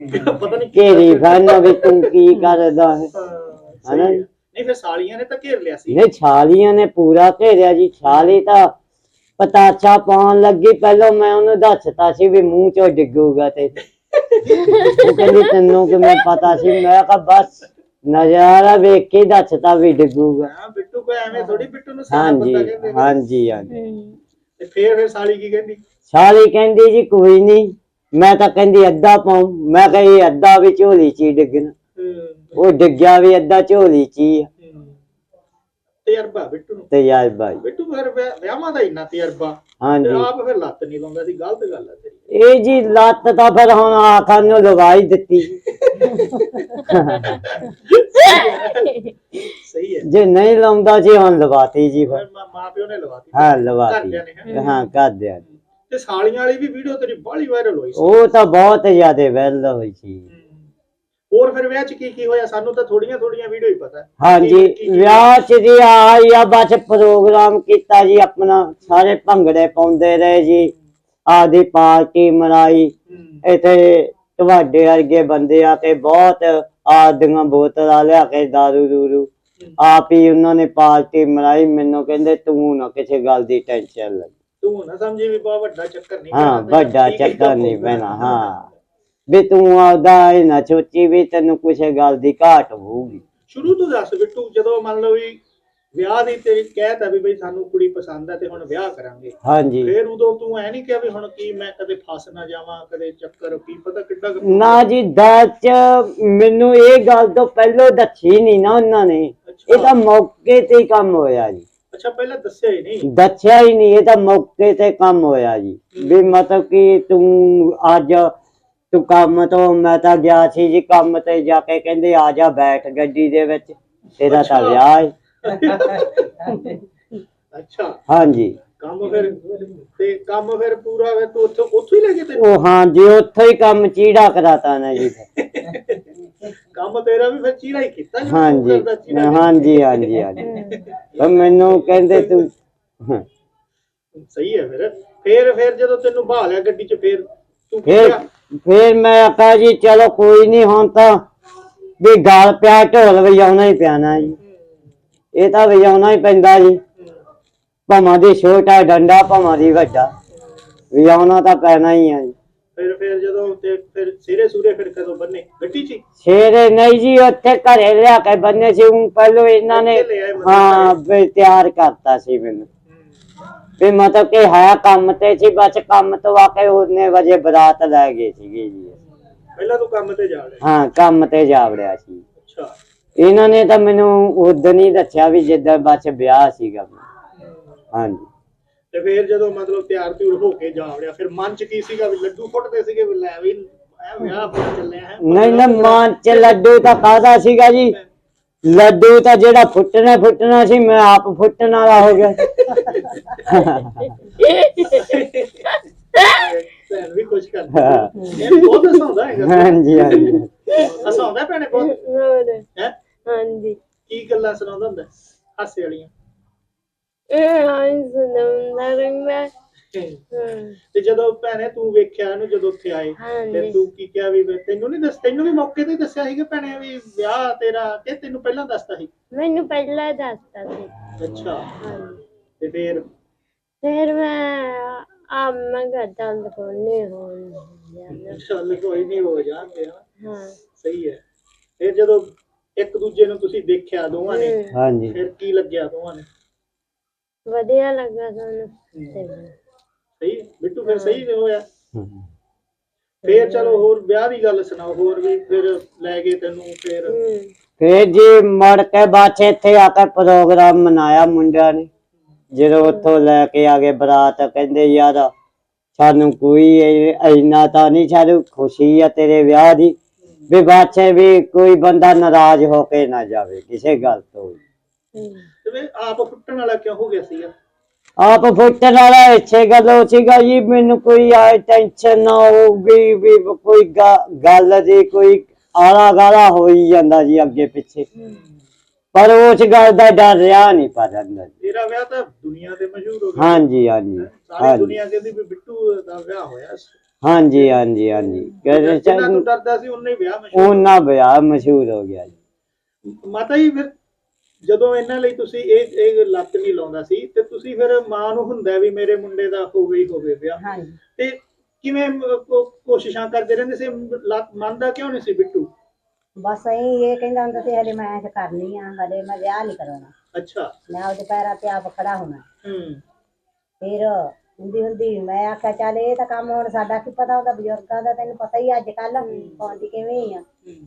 ਪਤਾ ਨਹੀਂ ਘੇਰੀ ਫਨ ਵੀ ਤੂੰ ਕੀ ਕਰਦਾ ਹੈ। ਸਹੀ ਹੈ। ਨਹੀਂ ਫਿਰ ਸਾਲੀਆਂ ਨੇ ਤਾਂ ਘੇਰ ਲਿਆ ਸੀ। ਨਹੀਂ ਛਾਲੀਆਂ ਨੇ ਪੂਰਾ ਘੇਰਿਆ ਜੀ। ਛਾਲੀ ਤਾਂ ਪਤਾਚਾ ਪਾਉਣ ਲੱਗੀ। ਪਹਿਲਾਂ ਮੈਂ ਉਹਨੂੰ ਦੱਸਤਾ ਸੀ ਵੀ ਮੂੰਹ ਚੋਂ ਡਿੱਗੂਗਾ ਤੇ। ਉਹ ਕਹਿੰਦੀ ਤੈਨੂੰ ਕਿਵੇਂ ਪਤਾ ਸੀ? ਮੈਂ ਕਿਹਾ ਬਸ ਨਜ਼ਾਰਾ ਵੇਖ ਕੇ ਦੱਸਤਾ ਵੀ ਡਿੱਗੂਗਾ। ਹਾਂ ਬਿੱਟੂ ਕੋ ਐਵੇਂ ਥੋੜੀ ਬਿੱਟੂ ਨੂੰ ਬੰਦਾ ਹਾਂਜੀ ਕਹਿੰਦੇ ਨੇ। ਹਾਂਜੀ ਹਾਂਜੀ। ਤੇ ਫੇਰ ਫਿਰ ਸਾਲੀ ਕੀ ਕਹਿੰਦੀ? ਛਾਲੀ ਕਹਿੰਦੀ ਜੀ ਕੋਈ ਨਹੀਂ ਮੈਂ ਤਾਂ ਕਹਿੰਦੀ ਅੱਧਾ ਪਾਉ। ਮੈਂ ਕਿਹਾ ਅੱਧਾ ਵੀ ਝੋਲੀ ਚ ਹੀ ਡਿੱਗਣਾ। ਉਹ ਡਿੱਗਿਆ ਵੀ ਅੱਧਾ ਝੋਲੀ ਚ ਹੀ ਆ। ਤਜਰਬਾ ਬਿੱਟੂ ਨੂੰ। ਤੇ ਯਾਰ ਬਾਈ ਬਿੱਟੂ ਫਿਰ ਵਿਆਹ- ਵਿਆਹਾਂ ਦਾ ਇੰਨਾ ਤਜਰਬਾ। ਤੇ ਹਾਂਜੀ ਆਪ ਫਿਰ ਲੱਤ ਨਹੀਂ ਲਾਉਂਦਾ ਸੀ ਗਲਤ ਗੱਲ ਹੈ ਤੇਰੀ। ਇਹ ਜੀ ਲੱਤ ਤਾਂ ਫਿਰ ਹੁਣ ਆਖਾਂ ਨੂੰ ਲਗਾਈ ਦਿੱਤੀ। ਸਹੀ ਹੈ। ਜੇ ਨਹੀਂ ਲਾਉਂਦਾ ਜੀ ਹੁਣ ਲਵਾਤੀ ਜੀ ਫਿਰ। ਫਿਰ ਮਾਂ ਮਾਂ ਪਿਓ ਨੇ ਲਵਾਤੀ। ਹਾਂ ਲਵਾਤੀ। ਘਰਦਿਆਂ ਨੇ, ਹੈਂ। ਹਾਂ ਕਰਦੇ ਤੇ ਸਾਲੀਆਂ ਵਾਲੀ ਵੀ ਵੀਡੀਓ ਤੇਰੀ ਬਾਹਲੀ ਵਾਇਰਲ ਹੋਈ ਸੀ। ਉਹ ਤਾਂ ਬਹੁਤ ਜ਼ਿਆਦਾ ਵੈਲ ਹੋਈ ਸੀ। ਹੋਰ ਫਿਰ ਵਿਆਹ ਚ ਕੀ ਕੀ ਹੋਇਆ? ਸਾਨੂੰ ਤਾਂ ਥੋੜੀਆਂ ਥੋੜੀਆਂ ਵੀਡੀਓ ਹੀ ਪਤਾ। ਹੈ। ਹਾਂਜੀ ਵਿਆਹ ਚ ਜੀ ਆਈ ਆ ਬਸ ਪ੍ਰੋਗਰਾਮ ਕੀਤਾ ਜੀ ਆਪਣਾ। ਸਾਰੇ ਭੰਗੜੇ ਪਾਉਂਦੇ ਰਹੇ ਜੀ। ਆਦੀ ਪਾਰਟੀ ਮਨਾਈ। ਇੱਥੇ ਤੁਹਾਡੇ ਵਰਗੇ ਬੰਦੇ ਆ ਕੇ ਬਹੁਤ ਆਦੀਆਂ ਬੋਤਲਾਂ ਲਿਆ ਕੇ ਦਾਰੂ ਦੂਰੂ। ਆਪ ਹੀ ਉਹਨਾਂ ਨੇ ਪਾਰਟੀ ਮਨਾਈ। ਮੈਨੂੰ ਕਹਿੰਦੇ ਤੂੰ ਨਾ ਕਿਸੇ ਗੱਲ ਦੀ ਟੈਨਸ਼ਨ ਲੈ। ਤੂੰ ਨਾ ਸਮਝੀ ਵੀ ਬਹੁਤ ਵੱਡਾ ਚੱਕਰ ਨਹੀਂ ਹਾਂ ਵੱਡਾ ਚੱਕਰ ਨਹੀਂ। ਪੈਣਾ ਹਾਂ। ਵੀ ਤੂੰ ਆਪਦਾ ਇਹ ਨਾ ਸੋਚੀ ਵੀ ਤੈਨੂੰ ਕਿਸੇ ਗੱਲ ਦੀ ਘਾਟ ਹੋਊਗੀ। ਸ਼ੁਰੂ ਤੋਂ ਦੱਸ ਬਿੱਟੂ ਜਦੋਂ ਮੰਨ ਲਓ ਵੀ ਵਿਆਹ ਦੀ ਤੇਰੀ ਕਹਿਤਾ ਵੀ ਬਈ ਸਾਨੂੰ ਕੁੜੀ ਪਸੰਦ ਹੈ ਤੇ ਹੁਣ ਵਿਆਹ ਕਰਾਂਗੇ। ਹਾਂਜੀ। ਫੇਰ ਉਦੋਂ ਤੂੰ ਐ ਨਹੀਂ ਕਿਹਾ ਵੀ ਹੁਣ ਕੀ ਮੈਂ ਕਦੇ ਫਸ ਨਾ ਜਾਵਾਂ ਕਦੇ ਚੱਕਰ ਕੀ ਪਤਾ ਕਿੱਡਾ ਕੁ- ਨਾ ਜੀ ਦਾਚ ਮੈਨੂੰ ਇਹ ਗੱਲ ਤੋਂ ਪਹਿਲਾਂ ਦੱਸੀ ਨਹੀਂ ਨਾ ਉਹਨਾਂ ਨੇ। ਇਹ ਤਾਂ ਮੌਕੇ ਤੇ ਹੀ ਕੰਮ ਹੋਇਆ ਜੀ। ਅੱਛਾ ਪਹਿਲਾਂ ਦੱਸਿਆ ਹੀ ਨਹੀਂ। ਦੱਸਿਆ ਹੀ ਨਹੀਂ ਇਹ ਤਾਂ ਮੌਕੇ ਤੇ ਕੰਮ ਹੋਇਆ ਜੀ। ਵੀ ਮਤਲਬ ਕਿ ਤੂੰ ਅੱਜ ਤੂੰ ਕੰਮ ਤੋਂ ਮੈਂ ਤਾਂ ਗਿਆ ਸੀ ਜੀ ਕੰਮ ਤੇ ਜਾ ਕੇ ਕਹਿੰਦੇ ਆ ਜਾ ਬੈਠ ਗੱਡੀ ਦੇ ਵਿੱਚ। ਤੇਰਾ ਤਾਂ ਅੱਛਾ। ਵਿਆਹ ਹੈ ਅੱਛਾ। ਹਾਂਜੀ। ਕੰਮ ਫਿਰ ਤੇ ਕੰਮ ਫਿਰ ਪੂਰਾ ਵੇ ਤੂੰ ਉੱਥੋਂ ਉੱਥੋਂ ਹੀ ਲੈ ਕੇ ਤੇ ਉਹ ਹਾਂਜੀ ਉੱਥੋਂ ਹੀ ਕੰਮ ਚੀੜਾ ਕਰਾਤਾ ਨਾ ਜੀ। ਕੰਮ ਤੇਰਾ ਵੀ ਫਿਰ ਚੀਰਾ ਹੀ ਕੀਤਾ ਤੂੰ ਹਾਂਜੀ। ਹਾਂਜੀ ਹਾਂਜੀ ਹਾਂਜੀ। ਉਹ ਮੈਨੂੰ ਕਹਿੰਦੇ ਤੂੰ ਹਾਂ। ਸਹੀ ਹੈ ਫਿਰ। ਫੇਰ ਫਿਰ ਜਦੋਂ ਤੈਨੂੰ ਬਹਾ ਲਿਆ ਗੱਡੀ 'ਚ ਫੇਰ ਤੂੰ ਫਿਰ ਕਿਹਾ? ਫਿਰ ਮੈਂ ਆਖਿਆ ਜੀ ਚਲੋ ਕੋਈ ਨਹੀਂ ਹੁਣ ਤਾਂ ਵੀ ਗਾਲ ਪਿਆ ਢੋਲ ਵਜਾਉਣਾ ਹੀ ਪਿਆਣਾ ਜੀ। ਇਹ ਤਾਂ ਵਜਾਉਣਾ ਹੀ ਪੈਂਦਾ ਜੀ। ਭਾਵਾਂ ਦੀ ਛੋਟਾ ਡੰਡਾ ਭਾਵਾਂ ਦੀ ਵੱਡਾ। ਵਜਾਉਣਾ ਤਾਂ ਪੈਣਾ ਹੀ ਆ ਜੀ। ਫਿਰ ਫਿਰ ਜਦੋਂ ਤੇ ਫਿਰ ਸਿਰੇ ਸੂਰੇ ਫਿਰ ਕਦੋਂ ਬੰਨੇ? ਗੱਡੀ 'ਚ? ਸ਼ੇਰੇ ਨਹੀਂ ਜੀ ਉੱਥੇ ਘਰੇ ਲਿਆ ਕੇ ਬੰਨੇ ਸੀ। ਹੁਣ ਪਹਿਲੋਂ ਇਹਨਾਂ ਨੇ ਹਾਂ ਵੀ ਤਿਆਰ ਕਰਤਾ ਸੀ ਮੈਨੂੰ। ਵੀ ਮਤਲਬ ਕਿ ਹੈ ਕੰਮ ਤੇ ਸੀ ਬਸ ਕੰਮ ਤੋਂ ਆ ਕੇ ਉਹਨੇ ਵਜੇ ਬਰਾਤ ਲੈ ਗਏ ਸੀਗੇ ਜੀ। ਪਹਿਲਾਂ ਤੂੰ ਕੰਮ ਤੇ ਜਾ ਰਿਹਾ? ਹਾਂ ਕੰਮ ਤੇ ਜਾ ਵੜਿਆ ਸੀ। ਅੱਛਾ। ਇਹਨਾਂ ਨੇ ਤਾਂ ਮੈਨੂੰ ਉਦੋਂ ਹੀ ਦੱਸਿਆ ਵੀ ਜਿੱਦਾਂ ਬਸ ਵਿਆਹ ਸੀਗਾ। ਹਾਂਜੀ। ਤੇ ਫਿਰ ਜਦੋਂ ਮਤਲਬ ਤਿਆਰ ਤਿਉਰ ਹੋ ਕੇ ਜਾ ਵੜਿਆ ਫਿਰ ਮਨ 'ਚ ਕੀ ਸੀਗਾ ਵੀ ਲੱਡੂ ਫੁੱਟਦੇ ਸੀਗੇ ਵੀ ਲੈ ਵੀ ਐ ਵਿਆਹ ਚੱਲਿਆ ਹੈ। ਨਹੀਂ ਨਾ ਮਾਂ ਚ ਲੱਡੂ ਤਾਂ ਕਾਹਦਾ ਸੀਗਾ ਜੀ? ਲੱਡੂ ਤਾਂ ਜਿਹੜਾ ਫੁੱਟਣਾ ਫੁੱਟਣਾ ਸੀ ਮੈਂ ਆਪ ਫੁੱਟਣ ਵਾਲਾ ਹੋ ਗਿਆ। ਭੈਣ ਵੀ ਕੁਝ ਕਰਦੀ ਇਹ ਬਹੁਤ ਹਸਾਉਂਦਾ ਹੈਗਾ। ਹਾਂਜੀ ਹਾਂਜੀ। ਹਸਾਉਂਦਾ ਭੈਣੇ ਬਹੁਤ। ਹੈ? ਹਾਂਜੀ। ਕੀ ਗੱਲਾਂ ਸੁਣਾਉਂਦਾ ਹੁੰਦਾ? ਹਾਸੇ ਵਾਲੀਆਂ। ਇਹ ਆਈ ਸੁਣਦਾ ਰਹਿੰਦਾ। ਹਾਂ ਤੇ ਜਦੋਂ ਭੈਣੇ ਤੂੰ ਵੇਖਿਆ ਇਹਨੂੰ ਜਦੋਂ ਉੱਥੇ ਆਏ। ਤੇ ਤੂੰ ਕੀ ਕਿਹਾ ਵੀ ਤੈਨੂੰ ਨਹੀਂ ਦੱਸ ਤੈਨੂੰ ਵੀ ਮੌਕੇ ਤੇ ਦੱਸਿਆ ਸੀ ਕਿ ਭੈਣੇ ਵੀ ਵਿਆਹ ਤੇਰਾ ਕਿ ਤੈਨੂੰ ਪਹਿਲਾਂ ਦੱਸਤਾ ਸੀ? ਮੈਨੂੰ ਪਹਿਲਾਂ ਹੀ ਦੱਸਤਾ ਸੀ। ਅੱਛਾ। ਤੇ ਫਿਰ? ਫਿਰ ਮੈਂ ਆ ਮੈਂ ਕੋਈ ਨਹੀਂ ਹੋਣ ਚੱਲ ਕੋਈ ਨਹੀਂ ਹੋ ਹਨਾ। ਹਾਂ। ਸਹੀ ਹੈ। ਫਿਰ ਜਦੋਂ ਇੱਕ ਦੂਜੇ ਨੂੰ ਤੁਸੀਂ ਦੇਖਿਆ ਦੋਵਾਂ ਨੇ ਹਾਂਜੀ। ਫਿਰ ਕੀ ਲੱਗਿਆ ਦੋਵਾਂ ਨੇ? ਵਧੀਆ ਲੱਗਾ ਸਾਨੂੰ ਸਹੀ ਬਿੱਟੂ ਫਿਰ ਸਹੀ ਹੋਇਆ। ਫਿਰ ਚਲੋ ਹੋਰ ਵਿਆਹ ਦੀ ਗੱਲ ਸੁਣਾਓ ਹੋਰ ਵੀ ਫਿਰ ਲੈ ਗਏ ਤੈਨੂੰ ਫਿਰ। ਫੇਰ ਜੀ ਮੜ ਕੇ ਬਾਅਦ 'ਚ ਇੱਥੇ ਆ ਕੇ ਪ੍ਰੋਗਰਾਮ ਮਨਾਇਆ ਮੁੰਡਿਆਂ ਨੇ। ਜਦੋਂ ਉੱਥੋਂ ਲੈ ਕੇ ਆ ਗਏ ਬਰਾਤ ਕਹਿੰਦੇ ਯਾਰ ਸਾਨੂੰ ਕੋਈ ਇੰਨਾ ਤਾਂ ਨਹੀਂ ਸਾਨੂੰ ਖੁਸ਼ੀ ਆ ਤੇਰੇ ਵਿਆਹ ਦੀ। ਵੀ 'ਚ ਵੀ ਕੋਈ ਬੰਦਾ ਨਾਰਾਜ਼ ਹੋ ਕੇ ਨਾ ਜਾਵੇ ਕਿਸੇ ਗੱਲ ਤੋਂ ਤੇ ਆਪ ਫੁੱਟਣ ਵਾਲਾ ਕਿਉਂ ਹੋ ਗਿਆ ਸੀਗਾ? ਆਪ ਫੁੱਟਣ ਵਾਲਾ ਇੱਥੇ ਗੱਲ ਹੋ ਸੀਗਾ ਜੀ ਮੈਨੂੰ ਕੋਈ ਆ ਟੈਨਸ਼ਨ ਨਾ ਹੋਊਗੀ ਵੀ ਕੋਈ ਗੱਲ ਦੀ ਕੋਈ ਆਲਾ ਗਾਲਾ ਹੋਈ ਜਾਂਦਾ ਜੀ ਅੱਗੇ ਪਿੱਛੇ। ਪਰ ਉਸ ਗੱਲ ਦਾ ਡਰ ਰਿਹਾ ਨਹੀਂ ਪਰ ਅੰਦਰ। ਤੇਰਾ ਵਿਆਹ ਤਾਂ ਦੁਨੀਆ ਤੇ ਮਸ਼ਹੂਰ ਹੋ ਗਿਆ। ਹਾਂਜੀ ਹਾਂਜੀ ਸਾਰੀ ਦੁਨੀਆ ਕਹਿੰਦੀ ਵੀ ਬਿੱਟੂ ਦਾ ਵਿਆਹ ਹੋਇਆ। ਹਾਂਜੀ ਹਾਂਜੀ ਹਾਂਜੀ। ਕਹਿੰਦੇ ਚੱਲ ਡਰਦਾ ਸੀ ਹੀ ਵਿਆਹ ਮਸ਼ਹੂਰ ਉਹਨਾਂ ਵਿਆਹ ਮਸ਼ਹੂਰ ਹੋ ਗਿਆ ਜੀ। ਮਾਤਾ ਜੀ ਫਿਰ ਜਦੋਂ ਇਹਨਾਂ ਲਈ ਤੁਸੀਂ ਇਹ ਇਹ ਲੱਤ ਨਹੀਂ ਲਾਉਂਦਾ ਸੀ ਤੇ ਤੁਸੀਂ ਫਿਰ ਮਾਂ ਨੂੰ ਹੁੰਦਾ ਵੀ ਮੇਰੇ ਮੁੰਡੇ ਦਾ ਹੋਵੇ ਹੀ ਹੋਵੇ ਵਿਆਹ। ਹਾਂਜੀ। ਤੇ ਕਿਵੇਂ ਕੋ- ਕੋਸ਼ਿਸ਼ਾਂ ਕਰਦੇ ਰਹਿੰਦੇ ਸੀ? ਲੱਤ ਮੰਨਦਾ ਕਿਉਂ ਨਹੀਂ ਸੀ ਬਿੱਟੂ? ਬਸ ਅਸੀਂ ਇਹ ਕਹਿੰਦਾ ਹੁੰਦਾ ਸੀ ਹਲੇ ਮੈਂ ਐਸ਼ ਕਰਨੀ ਆ ਹਲੇ ਮੈਂ ਵਿਆਹ ਨਹੀਂ ਕਰਾਉਣਾ। ਅੱਛਾ। ਮੈਂ ਉਹਦੇ ਪੈਰਾਂ ਤੇ ਆਪ ਖੜਾ ਹੋਣਾ। ਹੂੰ। ਫਿਰ ਹੁੰਦੀ ਹੁੰਦੀ ਮੈਂ ਆਖਿਆ ਚੱਲ ਇਹ ਤਾਂ ਕੰਮ ਹੁਣ ਸਾਡਾ ਕੀ ਪਤਾ ਹੁੰਦਾ ਬਜ਼ੁਰਗਾਂ ਦਾ ਤੈਨੂੰ ਪਤਾ ਹੀ ਅੱਜ ਕੱਲ ਪਹੁੰਚਦੀ ਕਿਵੇਂ ਆ। ਹੂੰ,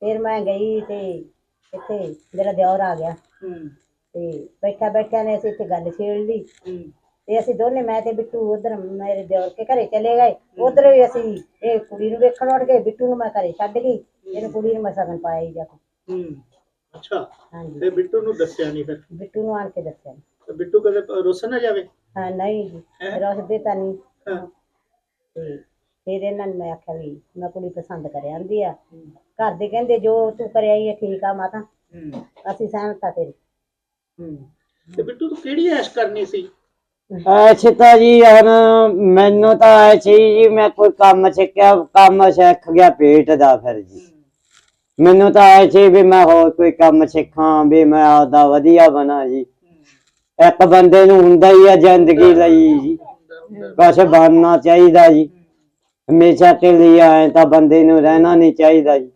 ਫਿਰ ਮੈਂ ਗਈ ਤੇ ਇੱਥੇ ਮੇਰਾ ਦਿਓਰ ਆ ਗਿਆ। ਹੂੰ। ਤੇ ਬੈਠਾ ਬੈਠਾ ਨੇ ਅਸੀਂ ਇੱਥੇ ਗੱਲ ਛੇੜ ਲਈ। ਹੂੰ। ਤੇ ਅਸੀਂ ਦੋਨੇ ਮੈਂ ਤੇ ਬਿੱਟੂ ਉਧਰ ਮੇਰੇ ਦਿਓਰ ਕੇ ਘਰੇ ਚਲੇ ਗਏ। ਉਧਰ ਵੀ ਅਸੀਂ ਇਹ ਕੁੜੀ ਨੂੰ ਵੇਖਣ ਉੱਡ ਗਏ। ਬਿੱਟੂ ਨੂੰ ਮੈਂ ਘਰੇ ਛੱਡ ਗਈ। ਇਹਨੂੰ ਕੁੜੀ ਨੂੰ ਮੈਂ ਸਗਨ ਪਾਇਆ ਹੀ ਜਾ ਕੇ। ਹੂੰ। ਅੱਛਾ। ਹਾਂਜੀ। ਤੇ ਬਿੱਟੂ ਨੂੰ ਦੱਸਿਆ ਨਹੀਂ ਫਿਰ? ਬਿੱਟੂ ਨੂੰ ਆਣ ਕੇ ਦੱਸਿਆ ਤੇ ਬਿੱਟੂ ਕਦੇ ਰੁੱਸ ਨਾ ਜਾਵੇ? ਹਾਂ ਨਹੀਂ ਜੀ। ਹੈਂ? ਰਸਦੇ ਤਾਂ ਨਹੀਂ ਹਾਂ। ਤੇ ਫਿਰ ਇਹਨਾਂ ਨੂੰ ਮੈਂ ਆਖਿਆ ਵੀ ਮੈਂ ਕੁੜੀ ਪਸੰਦ ਕਰ ਆਂਦੀ ਆ। ਘਰ ਦੇ ਕਹਿੰਦੇ ਜੋ ਤੂੰ ਕਰਿਆ ਹੀ ਠੀਕ ਆ ਮਾਤਾ। ਹੂੰ। ਅਸੀਂ ਸਹਿਮਤ ਆ ਤੇਰੀ। ਹੂੰ। ਤੇ ਬਿੱਟੂ ਤੂੰ ਕਿਹੜੀ ਐਸ਼ ਕਰਨੀ ਸੀ? ਐਸੇ ਤਾਂ ਜੀ ਹੁਣ ਮੈਨੂੰ ਤਾਂ ਐਸੀ ਜੀ ਮੈਂ ਕੋਈ ਕੰਮ ਸਿੱਖਿਆ ਕੰਮ ਸਿੱਖ ਗਿਆ ਪੇਟ ਦਾ ਫਿਰ ਜੀ। ਮੈਨੂੰ ਤਾਂ ਐਸੀ ਵੀ ਮੈਂ ਹੋਰ ਕੋਈ ਕੰਮ ਸਿੱਖਾਂ ਵੀ ਮੈਂ ਆਪਦਾ ਵਧੀਆ ਬਣਾ ਜੀ। ਇੱਕ ਬੰਦੇ ਨੂੰ ਹੁੰਦਾ ਹੀ ਆ ਜ਼ਿੰਦਗੀ ਲਈ ਜੀ। ਕੁਛ ਬਣਨਾ ਚਾਹੀਦਾ ਜੀ। ਹਮੇਸ਼ਾ ਤੇ ਲਈ ਆਏ ਤਾਂ ਬੰਦੇ ਨੂੰ ਰਹਿਣਾ ਨਹੀਂ ਚਾਹੀਦਾ ਜੀ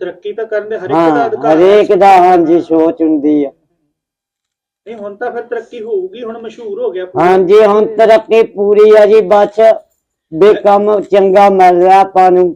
ਤਰੱਕੀ ਤਾਂ ਕਰਨ ਦੇ ਹਰ ਇੱਕ ਦਾ ਹਾਂ ਅਧਿਕਾਰ ਹੈ। ਹਰੇਕ ਦਾ ਹਾਂਜੀ ਸੋਚ ਹੁੰਦੀ ਆ ਨਹੀਂ ਹੁਣ ਤਾਂ ਫਿਰ ਤਰੱਕੀ ਹੋਊਗੀ ਹੁਣ ਮਸ਼ਹੂਰ ਹੋ ਗਿਆ ਪੂਰਾ। ਹਾਂਜੀ ਹੁਣ ਤਰੱਕੀ ਪੂਰੀ ਆ ਜੀ ਬਸ ਵੀ ਕੰਮ ਚੰਗਾ ਮਿਲ ਰਿਹਾ ਆਪਾਂ ਨੂੰ।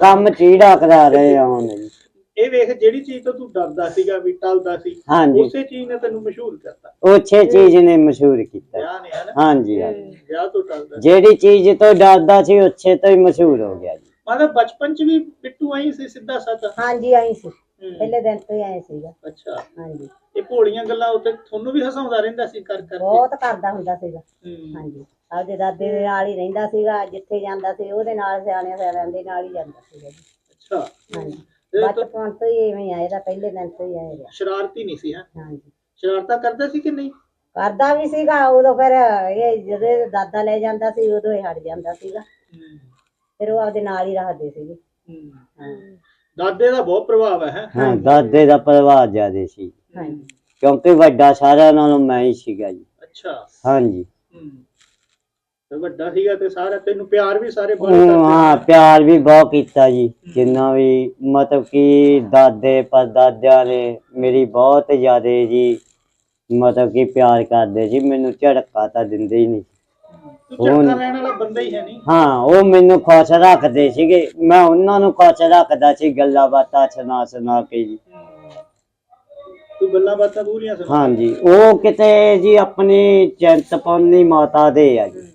ਕੰਮ ਚੀੜਾ ਕਰਾ ਰਹੇ ਆ ਹੁਣ ਜੀ ਇਹ ਵੇਖ ਜਿਹੜੀ ਚੀਜ਼ ਤੋਂ ਤੂੰ ਡਰਦਾ ਸੀਗਾ ਵੀ ਟਲਦਾ ਸੀ ਹਾਂਜੀ। ਉਸੇ ਚੀਜ਼ ਨੇ ਤੈਨੂੰ ਮਸ਼ਹੂਰ ਕਰਤਾ। ਉਸੇ ਚੀਜ਼ ਨੇ ਮਸ਼ਹੂਰ ਕੀਤਾ। ਨੇ ਹਾਂਜੀ ਹਾਂਜੀ। ਵਿਆਹ ਤੋਂ ਟਲਦਾ ਜਿਹੜੀ ਚੀਜ਼ ਤੋਂ ਡਰਦਾ ਸੀ ਉਸੇ ਤੋਂ ਹੀ ਮਸ਼ਹੂਰ ਹੋ ਗਿਆ ਜੀ। ਮਤਲਬ ਬਚਪਨ ਚ ਵੀ ਬਿੱਟੂ ਆਈ ਸੀ ਸਿੱਧਾ ਸਾਦਾ ਹਾਂਜੀ ਆਈ ਸੀ। ਪਹਿਲੇ ਦਿਨ ਤੋਂ ਹੀ ਆਏ ਸੀਗਾ। ਅੱਛਾ। ਹਾਂਜੀ। ਇਹ ਭੋਲੀਆਂ ਗੱਲਾਂ ਉੱਤੇ ਤੁਹਾਨੂੰ ਵੀ ਹਸਾਉਂਦਾ ਰਹਿੰਦਾ ਸੀ ਕਰ ਕਰਕੇ? ਬਹੁਤ ਕਰਦਾ ਹੁੰਦਾ ਸੀਗਾ। ਹੂੰ। ਹਾਂਜੀ। ਆਪਦੇ ਦਾਦੇ ਦੇ ਨਾਲ ਹੀ ਰਹਿੰਦਾ ਸੀਗਾ ਜਿੱਥੇ ਜਾਂਦਾ ਸੀ ਉਹਦੇ ਨਾਲ ਸਿਆਣਿਆਂ ਸਿਆਣਿਆਂ ਦੇ ਨਾਲ ਹੀ ਜਾਂਦਾ ਸੀਗਾ ਜੀ। ਅੱਛਾ। ਹਾਂਜੀ। ਬਚਪਨ ਤੋਂ ਹੀ ਐਵੇਂ ਆਏ ਦਾ ਪਹਿਲੇ ਦਿਨ ਤੋਂ ਹੀ ਆਏ ਸ਼ਰਾਰਤੀ ਨਹੀਂ ਸੀ ਹਾਂ? ਹਾਂਜੀ। ਸ਼ਰਾਰਤਾਂ ਕਰਦਾ ਸੀ ਕਿ ਨਹੀਂ? ਕਰਦਾ ਵੀ ਸੀਗਾ ਉਦੋਂ ਫਿਰ ਇਹ ਜਦੋਂ ਇਹਦਾ ਦਾਦਾ ਲੈ ਜਾਂਦਾ ਸੀ ਉਦੋਂ ਇਹ ਹਟ ਜਾਂਦਾ ਸੀਗਾ। ਫਿਰ ਉਹ ਆਪਦੇ ਨਾਲ ਹੀ ਰੱਖਦੇ ਸੀਗੇ। ਹੂੰ। ਹਾਂ ਦਾਦੇ ਦਾ ਬਹੁਤ ਪ੍ਰਭਾਵ ਹੈ ਹੈਂ? ਹਾਂ ਦਾਦੇ ਦਾ ਪਰਿਵਾਰ ਜ਼ਿਆਦੇ ਸੀ। ਹਾਂਜੀ। ਕਿਉਂਕਿ ਵੱਡਾ ਸਾਰਿਆਂ ਨਾਲੋਂ ਮੈਂ ਹੀ ਸੀਗਾ ਜੀ। ਅੱਛਾ। ਹਾਂਜੀ। ਹੂੰ। ਤੇ ਵੱਡਾ ਸੀਗਾ ਤੇ ਸਾਰਾ ਤੈਨੂੰ ਪਿਆਰ ਵੀ ਸਾਰੇ ਬਹੁਤ ਕਰਦੇ ਹਾਂ ਪਿਆਰ ਵੀ ਬਹੁਤ ਕੀਤਾ ਜੀ। ਜਿੰਨਾ ਵੀ ਮਤਲਬ ਕਿ ਦਾਦੇ ਪਰਦਾਦਿਆਂ ਨੇ ਮੇਰੀ ਬਹੁਤ ਜ਼ਿਆਦੇ ਜੀ ਮਤਲਬ ਕਿ ਪਿਆਰ ਕਰਦੇ ਜੀ। ਮੈਨੂੰ ਝੜਕਾ ਤਾਂ ਦਿੰਦੇ ਹੀ ਨਹੀਂ। ਤੂੰ ਝਟਕਾ ਲੈਣ ਵਾਲਾ ਬੰਦਾ ਹੀ ਹੈ ਨਹੀਂ। ਹਾਂ ਉਹ ਮੈਨੂੰ ਖੁਸ਼ ਰੱਖਦੇ ਸੀਗੇ। ਮੈਂ ਉਹਨਾਂ ਨੂੰ ਖੁਸ਼ ਰੱਖਦਾ ਸੀ ਗੱਲਾਂ ਬਾਤਾਂ ਸੁਣਾ ਸੁਣਾ ਕੇ ਜੀ। ਤੂੰ ਗੱਲਾਂ ਬਾਤਾਂ ਪੂਰੀਆਂ ਸੁਣਾ। ਹਾਂਜੀ ਉਹ ਕਿਤੇ ਜੀ ਆਪਣੀ ਚਿੰਤਪੁਰਨੀ ਮਾਤਾ ਦੇ ਆ ਜੀ।